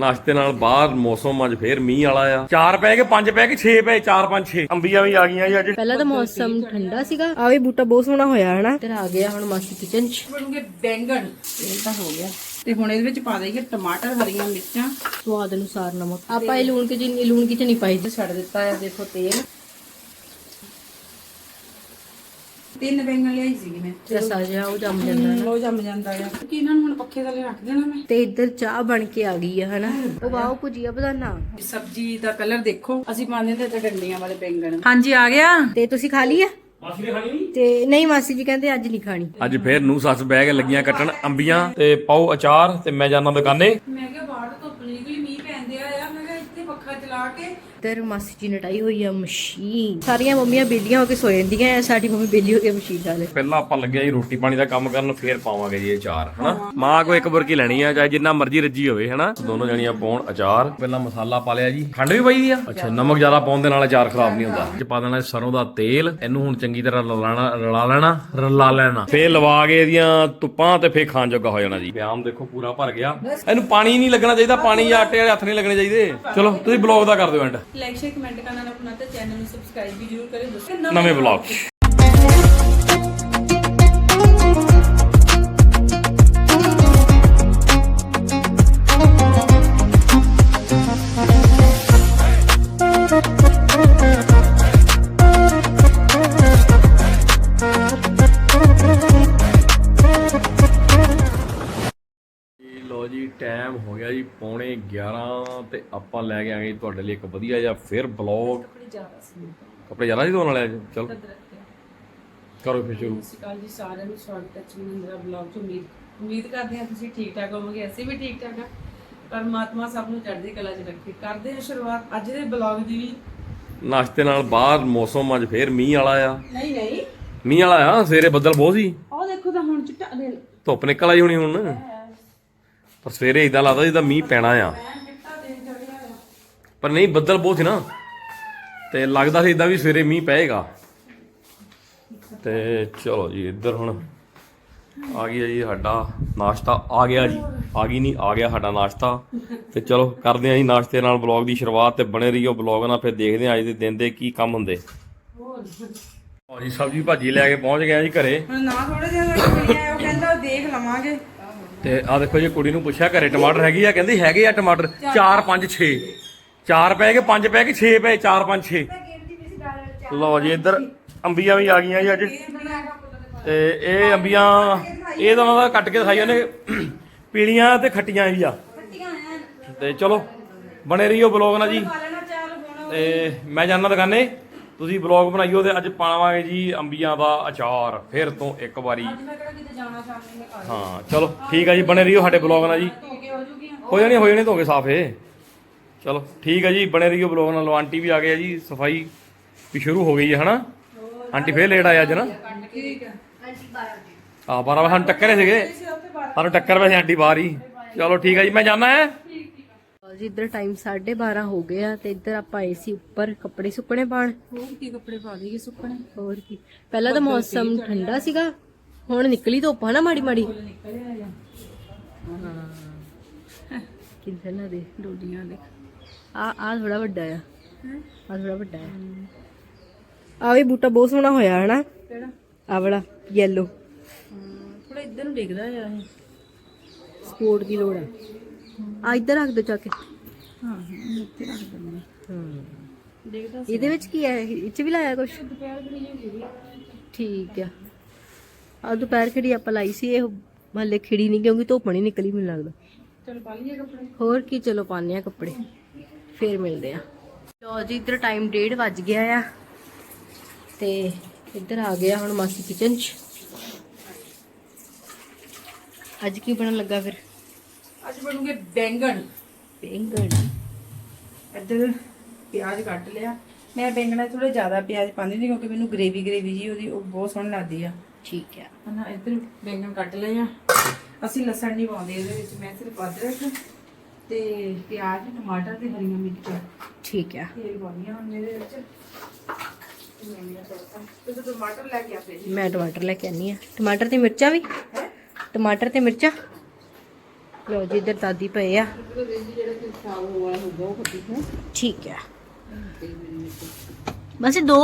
ਨਾਸ਼ਤੇ ਨਾਲ ਬਾਹਰ ਮੌਸਮ ਅੱਜ ਫੇਰ ਮੀਂਹ ਵਾਲਾ ਆ। ਚਾਰ ਪੈ ਕੇ ਪੰਜ ਪੈ ਕੇ 6 ਪਏ 4 5 6 ਅੰਬੀਆਂ ਵੀ ਆ ਗਈਆਂ ਜੀ ਅੱਜ। ਪਹਿਲਾਂ ਤਾਂ ਮੌਸਮ ਠੰਡਾ ਸੀਗਾ ਆ ਵੀ ਬੂਟਾ ਬਹੁਤ ਸੋਹਣਾ ਹੋਇਆ ਹਨਾ? ਇੱਧਰ ਆ ਗਿਆ ਹੁਣ ਮਾਸੀ ਕਿਚਨ ਚ। ਬਣੂਗੇ ਬੈਂਗਣ। ਇਹ ਤਾਂ ਹੋ ਗਿਆ। ਤੇ ਹੁਣ ਇਹਦੇ ਵਿੱਚ ਪਾ ਦੇਈਏ ਟਮਾਟਰ ਹਰੀਆਂ ਮਿਰਚਾਂ। ਸਵਾਦ ਅਨੁਸਾਰ ਨਮਕ। ਆਪਾਂ ਇਹ ਲੂਣ ਕਿ ਲੂਣ ਕਿ ਚ ਨਹੀਂ ਪਾਈ ਛੱਡ ਦਿੱਤਾ ਹੈ ਦੇਖੋ ਤੇਲ। ਤਿੰਨ ਬੈਂਗਣ ਲਿਆਈ ਸੀਗੀ ਮੈਂ। ਰਸਾ ਜਿਹਾ ਉਹ ਜੰਮ ਜਾਂਦਾ ਲੋ ਜੰਮ ਜਾਂਦਾ ਆ। ਕਿ ਇਹਨਾਂ ਨੂੰ ਹੁਣ ਪੱਖੇ ਥੱਲੇ ਰੱਖ ਦੇਣਾ ਮੈਂ। ਤੇ ਇੱਧਰ ਚਾਹ ਬਣ ਕੇ ਆ ਗਈ ਆ ਹਨਾ? ਉਹ ਵਾਓ ਭੁਜੀਆ ਬਦਾਨਾ। ਸਬਜ਼ੀ ਦਾ ਕਲਰ ਦੇਖੋ ਅਸੀਂ ਪਾਉਂਦੇ ਤੇ ਤੇ ਡੰਡੀਆਂ ਵਾਲੇ ਬੈਂਗਣ। ਹਾਂਜੀ ਆ ਗਿਆ। ਤੇ ਤੁਸੀਂ ਖਾ ਲਈ ਆ? ਮਾਸੀ ਨੇ ਖਾਣੀ? ਤੇ ਨਹੀਂ ਮਾਸੀ ਜੀ ਕਹਿੰਦੇ ਅੱਜ ਨਹੀਂ ਖਾਣੀ। ਅੱਜ ਫੇਰ ਨੂੰ ਸੱਸ ਬਹਿ ਕੇ ਲੱਗੀਆਂ ਕੱਟਣ ਅੰਬੀਆਂ ਤੇ ਪਾਓ ਅਚਾਰ ਤੇ ਮੈਂ ਜਾਣਾ ਦੁਕਾਨੇ। ਮੈਂ ਕਿਹਾ ਬਾਹਰ ਧੁੱਪ ਨਿਕਲੀ ਮੀਂਹ ਪੈਂਦੇ ਆ। ਮੈਂ ਇੱਥੇ ਪੱਖਾ ਚਲਾ ਕੇ ਇੱਧਰ ਮਾਸੀ ਜੀ ਨਟਾਈ ਹੋਈ ਆ ਮਸ਼ੀਨ। ਸਾਰੀਆਂ ਮੰਮੀਆਂ ਬੇਲੀਆਂ ਹੋ ਕੇ ਸੋ ਜਾਂਦੀਆਂ ਆ ਸਾਡੀ ਮੰਮੀ ਬੇਲੀ ਹੋ ਕੇ ਮਸ਼ੀਨ ਨਾਲ ਪਹਿਲਾਂ ਆਪਾਂ ਲੱਗਿਆ ਜੀ ਰੋਟੀ ਪਾਣੀ ਦਾ ਕੰਮ ਕਰਨ ਫੇਰ ਪਾਵਾਂਗੇ ਜੀ ਅਚਾਰ ਹਨਾ? ਮਾਂ ਕੋ ਇੱਕ ਬੁਰਕੀ ਲੈਣੀ ਆ ਚਾਹੇ ਜਿੰਨਾ ਮਰਜ਼ੀ ਰੱਜੀ ਹੋਵੇ ਹਨਾ? ਦੋਨੋਂ ਜਣੀਆਂ ਪਾਉਣ ਅਚਾਰ। ਪਹਿਲਾਂ ਮਸਾਲਾ ਪਾ ਲਿਆ ਜੀ। ਖੰਡ ਵੀ ਪਾਈ ਦੀ ਆ? ਅੱਛਾ ਨਮਕ ਜ਼ਿਆਦਾ ਪਾਉਣ ਦੇ ਨਾਲ ਅਚਾਰ ਖਰਾਬ ਨਹੀਂ ਹੁੰਦਾ। ਚ ਪਾ ਦੇਣਾ ਸਰੋਂ ਦਾ ਤੇਲ ਇਹਨੂੰ ਹੁਣ ਚੰਗੀ ਤਰ੍ਹਾਂ ਰਲਾਣਾ ਰਲਾ ਲੈਣਾ ਰਲਾ ਲੈਣਾ। ਫੇਰ ਲਵਾ ਕੇ ਇਹਦੀਆਂ ਤੁਪਾਂ ਤੇ ਫੇਰ ਖਾਣ ਜੋਗਾ ਹੋ ਜਾਣਾ ਜੀ। ਪਿਆਮ ਦੇਖੋ ਪੂਰਾ ਭਰ ਗਿਆ। ਇਹਨੂੰ ਪਾਣੀ ਨਹੀਂ ਲੱਗਣਾ ਚਾਹੀਦਾ ਪਾਣੀ ਜਾਂ ਆਟੇ ਵਾਲੇ ਹੱਥ ਨਹੀਂ ਲੱਗਣੇ ਚਾਹੀਦੇ। ਚਲੋ ਤੁਸੀਂ ਬਲੌਗ ਦਾ ਕਰ ਦਿਓ ਐਂਡ ਲਾਈਕ ਸ਼ੇਅਰ ਕਮੈਂਟ ਕਰਨਾ ਨਾ ਭੁੱਲਣਾ ਤੇ ਚੈਨਲ ਨੂੰ ਸਬਸਕ੍ਰਾਈਬ ਵੀ ਜ਼ਰੂਰ ਕਰਿਓ। ਦੋਸਤੋ ਨਵੇਂ ਬਲੌਗ 'ਚ। ਜੀ ਲੋ ਜੀ ਟਾਈਮ ਹੋ ਗਿਆ ਜੀ ਪੌਣੇ 11 ਤੇ ਆਪਾਂ ਲੈ ਕੇ ਆਏ ਤੁਹਾਡੇ ਲਈ ਇੱਕ ਵਧੀਆ ਜਿਹਾ ਫਿਰ ਬਲੌਗ ਕੱਪੜੇ ਜ਼ਿਆਦਾ ਜੀ ਧੋਣ ਵਾਲੇ ਅੱਜ? ਚਲ। ਕਰੋ ਫਿਰ ਸ਼ੁਰੂ। ਸਤਿ ਸ਼੍ਰੀ ਅਕਾਲ ਜੀ ਸਾਰਿਆਂ ਨੂੰ ਸਵਾਗਤ ਹੈ ਚਮਿੰਦਰਾ ਬਲੌਗ ਚ। ਉਮੀਦ ਉਮੀਦ ਕਰਦੇ ਹਾਂ ਤੁਸੀਂ ਠੀਕ ਠਾਕ ਹੋਵੋਗੇ। ਅਸੀਂ ਵੀ ਠੀਕ ਠਾਕ ਹਾਂ। ਪਰਮਾਤਮਾ ਸਭ ਨੂੰ ਚੜ੍ਹਦੀ ਕਲਾ 'ਚ ਰੱਖੇ। ਕਰਦੇ ਹਾਂ ਸ਼ੁਰੂਆਤ ਅੱਜ ਦੇ ਬਲੌਗ ਦੀ ਵੀ। ਨਾਸ਼ਤੇ ਨਾਲ ਬਾਹਰ ਮੌਸਮ ਅੱਜ ਫੇਰ ਮੀਂਹ ਵਾਲਾ ਆ। ਨਹੀਂ ਨਹੀਂ। ਮੀਂਹ ਵਾਲਾ ਆ ਸਵੇਰੇ ਬੱਦਲ ਬਹੁਤ ਸੀ। ਉਹ ਦੇਖੋ ਤਾਂ ਹੁਣ ਚਿੱਟਾ ਦੇ ਧੁੱਪ ਨਿਕਲ ਆਈ ਹੋਣੀ ਹੁਣ। ਪਰ ਸਵੇਰੇ ਇਦਾਂ ਲੱਗਦਾ ਜਿੱਦਾਂ ਮੀਂਹ ਪੈਣਾ ਆ। ਪਰ ਨਹੀਂ ਬੱਦਲ ਬਹੁਤ ਸੀ ਨਾ। ਤੇ ਲੱਗਦਾ ਸੀ ਇਦਾਂ ਵੀ ਸਵੇਰੇ ਮੀਂਹ ਪਏਗਾ। ਤੇ ਚਲੋ ਜੀ ਇੱਧਰ ਹੁਣ ਆ ਗਿਆ ਜੀ ਸਾਡਾ ਨਾਸ਼ਤਾ। ਆ ਗਿਆ ਜੀ ਆ ਗਈ ਨਹੀਂ ਆ ਗਿਆ ਸਾਡਾ ਨਾਸ਼ਤਾ। ਤੇ ਚਲੋ ਕਰਦੇ ਹਾਂ ਜੀ ਨਾਸ਼ਤੇ ਨਾਲ ਬਲੌਗ ਦੀ ਸ਼ੁਰੂਆਤ ਤੇ ਬਣੇ ਰਹੀਓ ਬਲੌਗ ਨਾਲ ਫਿਰ ਦੇਖਦੇ ਹਾਂ ਅੱਜ ਦੇ ਦਿਨ ਦੇ ਕੀ ਕੰਮ ਹੁੰਦੇ। ਹਾਂ ਜੀ ਸਬਜੀ ਭਾਜੀ ਲੈ ਕੇ ਪਹੁੰਚ ਗਿਆ ਜੀ ਘਰੇ। ਨਾ ਥੋੜੇ ਦਿਨ ਲੱਗ ਗਏ ਉਹ ਕਹਿੰਦਾ ਦੇਖ ਲਵਾਂਗੇ। ਤੇ ਆ ਦੇਖੋ ਜੀ ਕੁੜੀ ਨੂੰ ਪੁੱਛਿਆ ਘਰੇ ਟਮਾਟਰ ਹੈਗੇ ਆ? ਕਹਿੰਦੀ ਹੈਗੇ ਆ ਟਮਾਟਰ। 4 5 6 ਚਾਰ ਪੈ ਕੇ ਪੰਜ ਪੈ ਕੇ 6 ਪਏ 4 5 6 ਲਓ ਜੀ, ਇੱਧਰ ਅੰਬੀਆਂ ਵੀ ਆ ਗਈਆਂ ਜੀ ਅੱਜ। ਤੇ ਇਹ ਅੰਬੀਆਂ, ਇਹ ਤਾਂ ਉਹਨਾਂ ਦਾ ਕੱਟ ਕੇ ਦਿਖਾਈ ਉਹਨੇ। ਪੀਲੀਆਂ ਤੇ ਖੱਟੀਆਂ ਵੀ ਆ। ਤੇ ਚਲੋ, ਬਣੇ ਰਹੀਓ ਬਲੌਗ ਨਾਲ ਜੀ। ਤੇ ਮੈਂ ਜਾਣਾ ਦੁਕਾਨੇ। ਤੁਸੀਂ ਬਲੌਗ ਬਣਾਈਓ ਤੇ ਅੱਜ ਪਾਵਾਂਗੇ ਜੀ ਅੰਬੀਆਂ ਦਾ ਅਚਾਰ। ਫਿਰ ਤੋਂ ਇੱਕ ਵਾਰੀ। ਹਾਂ, ਚਲੋ, ਠੀਕ ਆ ਜੀ, ਬਣੇ ਰਹੀਓ ਸਾਡੇ ਬਲੌਗ ਨਾਲ ਜੀ। ਹੋ ਜੂਗੀ ਹੋ ਜਾਣੀ ਹੋ ਜਾਣੀ ਧੋਗੇ ਸਾਫੇ ਚਲੋ ਠੀਕ ਹੈ ਜੀ ਬਣੇ ਰਹੀਓ ਬਲੌਗ ਨਾਲ। ਆਂਟੀ ਵੀ ਆ ਗਏ ਆ ਜੀ ਸਫ਼ਾਈ ਵੀ ਸ਼ੁਰੂ ਹੋ ਗਈ ਹੈ ਹਨਾ? ਆਂਟੀ ਫੇਰ ਲੇਟ ਆਇਆ ਅੱਜ ਨਾ ਠੀਕ ਹੈ ਆ 12 ਵਜੇ ਸਾਨੂੰ ਟੱਕਰੇ ਸੀਗੇ। ਸਾਨੂੰ ਟੱਕਰ ਵੈਸੇ ਆਂਟੀ ਬਾਹਰ ਹੀ। ਚਲੋ ਠੀਕ ਹੈ ਜੀ ਮੈਂ ਜਾਣਾ ਹੈ। ਜੀ ਇੱਧਰ ਟਾਈਮ 12:30 ਹੋ ਗਏ ਆ ਤੇ ਇੱਧਰ ਆਪਾਂ ਆਏ ਸੀ ਉੱਪਰ ਕੱਪੜੇ ਸੁੱਕਣੇ ਪਾਣ ਹੋਰ ਕੀ ਕੱਪੜੇ ਪਾ ਦੇਈਏ ਸੁੱਕਣੇ? ਹੋਰ ਕੀ? ਪਹਿਲਾਂ ਤਾਂ ਮੌਸਮ ਠੰਡਾ ਸੀਗਾ ਹੁਣ ਨਿਕਲੀ ਧੁੱਪ ਹਨਾ ਮਾੜੀ ਮਾੜੀ? ਨਿਕਲਿਆ ਆ। ਕਿੰਨੇ ਨਾ ਦੇ ਡੋਡੀਆਂ ਦੇ ਆ ਆ ਥੋੜਾ ਵੱਡਾ ਆ। ਆ ਥੋੜਾ ਵੱਡਾ ਆ। ਆ ਵੀ ਬੂਟਾ ਬਹੁਤ ਸੋਹਣਾ ਹੋਇਆ ਹਨਾ? ਕਿਹੜਾ? ਆ ਵਾਲਾ ਯੈਲੋ ਥੋੜਾ ਇੱਧਰ ਨੂੰ ਡਿੱਗਦਾ ਆ ਇਹ। ਸਪੋਰਟ ਦੀ ਲੋੜ ਆ। ਆ ਇੱਧਰ ਰੱਖ ਦੋ ਚੱਕ ਕੇ। ਹਾਂ ਹਾਂ ਇੱਥੇ ਰੱਖ ਦਿੰਦੇ ਹਾਂ। ਡਿੱਗਦਾ ਇਹਦੇ ਵਿੱਚ ਕੀ ਹੈ ਇਹ? ਚ ਵੀ ਲਾਇਆ ਕੁਛ? ਦੁਪਹਿਰ ਨਹੀਂ ਹੋਈ ਠੀਕ ਆ। ਆ ਦੁਪਹਿਰ ਖੜੀ ਆਪਾਂ ਲਾਈ ਸੀ ਇਹ ਮਹੱਲੇ ਖਿੜੀ ਨਹੀਂ ਕਿਉਂਕਿ ਧੁੱਪ ਨਹੀਂ ਨਿਕਲੀ ਮੈਨੂੰ ਲੱਗਦਾ। ਚਲ ਪਾ ਲਈਏ ਕੱਪੜੇ। ਹੋਰ ਕੀ ਚਲੋ ਪਾਉਂਦੇ ਆ ਕੱਪੜੇ। ਫੇਰ ਮਿਲਦੇ ਆ। ਲੋ ਜੀ ਇੱਧਰ ਟਾਈਮ 1:30 ਵੱਜ ਗਿਆ ਆ ਤੇ ਇੱਧਰ ਆ ਗਿਆ ਹੁਣ ਮਾਸੀ ਕਿਚਨ 'ਚ। ਅੱਜ ਕੀ ਬਣਨ ਲੱਗਾ ਫਿਰ? ਅੱਜ ਬਣੂਗੇ ਬੈਂਗਣ। ਬੈਂਗਣ? ਇੱਧਰ ਪਿਆਜ਼ ਕੱਟ ਲਿਆ। ਮੈਂ ਬੈਂਗਣਾ ਥੋੜਾ ਜ਼ਿਆਦਾ ਪਿਆਜ਼ ਪਾਉਂਦੀ ਨਹੀਂ ਕਿਉਂਕਿ ਮੈਨੂੰ ਗ੍ਰੇਵੀ ਗ੍ਰੇਵੀ ਜੀ ਉਹਦੀ ਉਹ ਬਹੁਤ ਸੋਹਣੀ ਲੱਗਦੀ ਆ। ਠੀਕ ਆ। ਹਨਾ ਇੱਧਰ ਬੈਂਗਣ ਕੱਟ ਲਏ ਆ। ਅਸੀਂ ਲਸਣ ਨਹੀਂ ਪਾਉਂਦੇ ਇਹਦੇ ਵਿੱਚ ਮੈਂ ਸਿਰਫ ਅਦਰਕ ਤੇ ਪਿਆਜ਼ ਟਮਾਟਰ ਤੇ ਹਰੀਆਂ ਮਿਰਚਾਂ। ਠੀਕ ਆ। ਤੇਲ ਪਾਉਂਦੀਆਂ ਹੁਣ ਇਹਦੇ ਵਿੱਚ। ਤੇ ਤੁਸੀਂ ਟਮਾਟਰ ਲੈ ਕੇ ਆਪੇ ਮੈਂ ਟਮਾਟਰ ਲੈ ਕੇ ਆਨੀ ਆ। ਟਮਾਟਰ ਤੇ ਮਿਰਚਾਂ ਵੀ? ਟਮਾਟਰ ਤੇ ਮਿਰਚਾਂ? ਲਓ ਜੀ ਇੱਧਰ ਦਾਦੀ ਪਏ ਆ। ਠੀਕ ਹੈ। ਬਸ ਦੋ?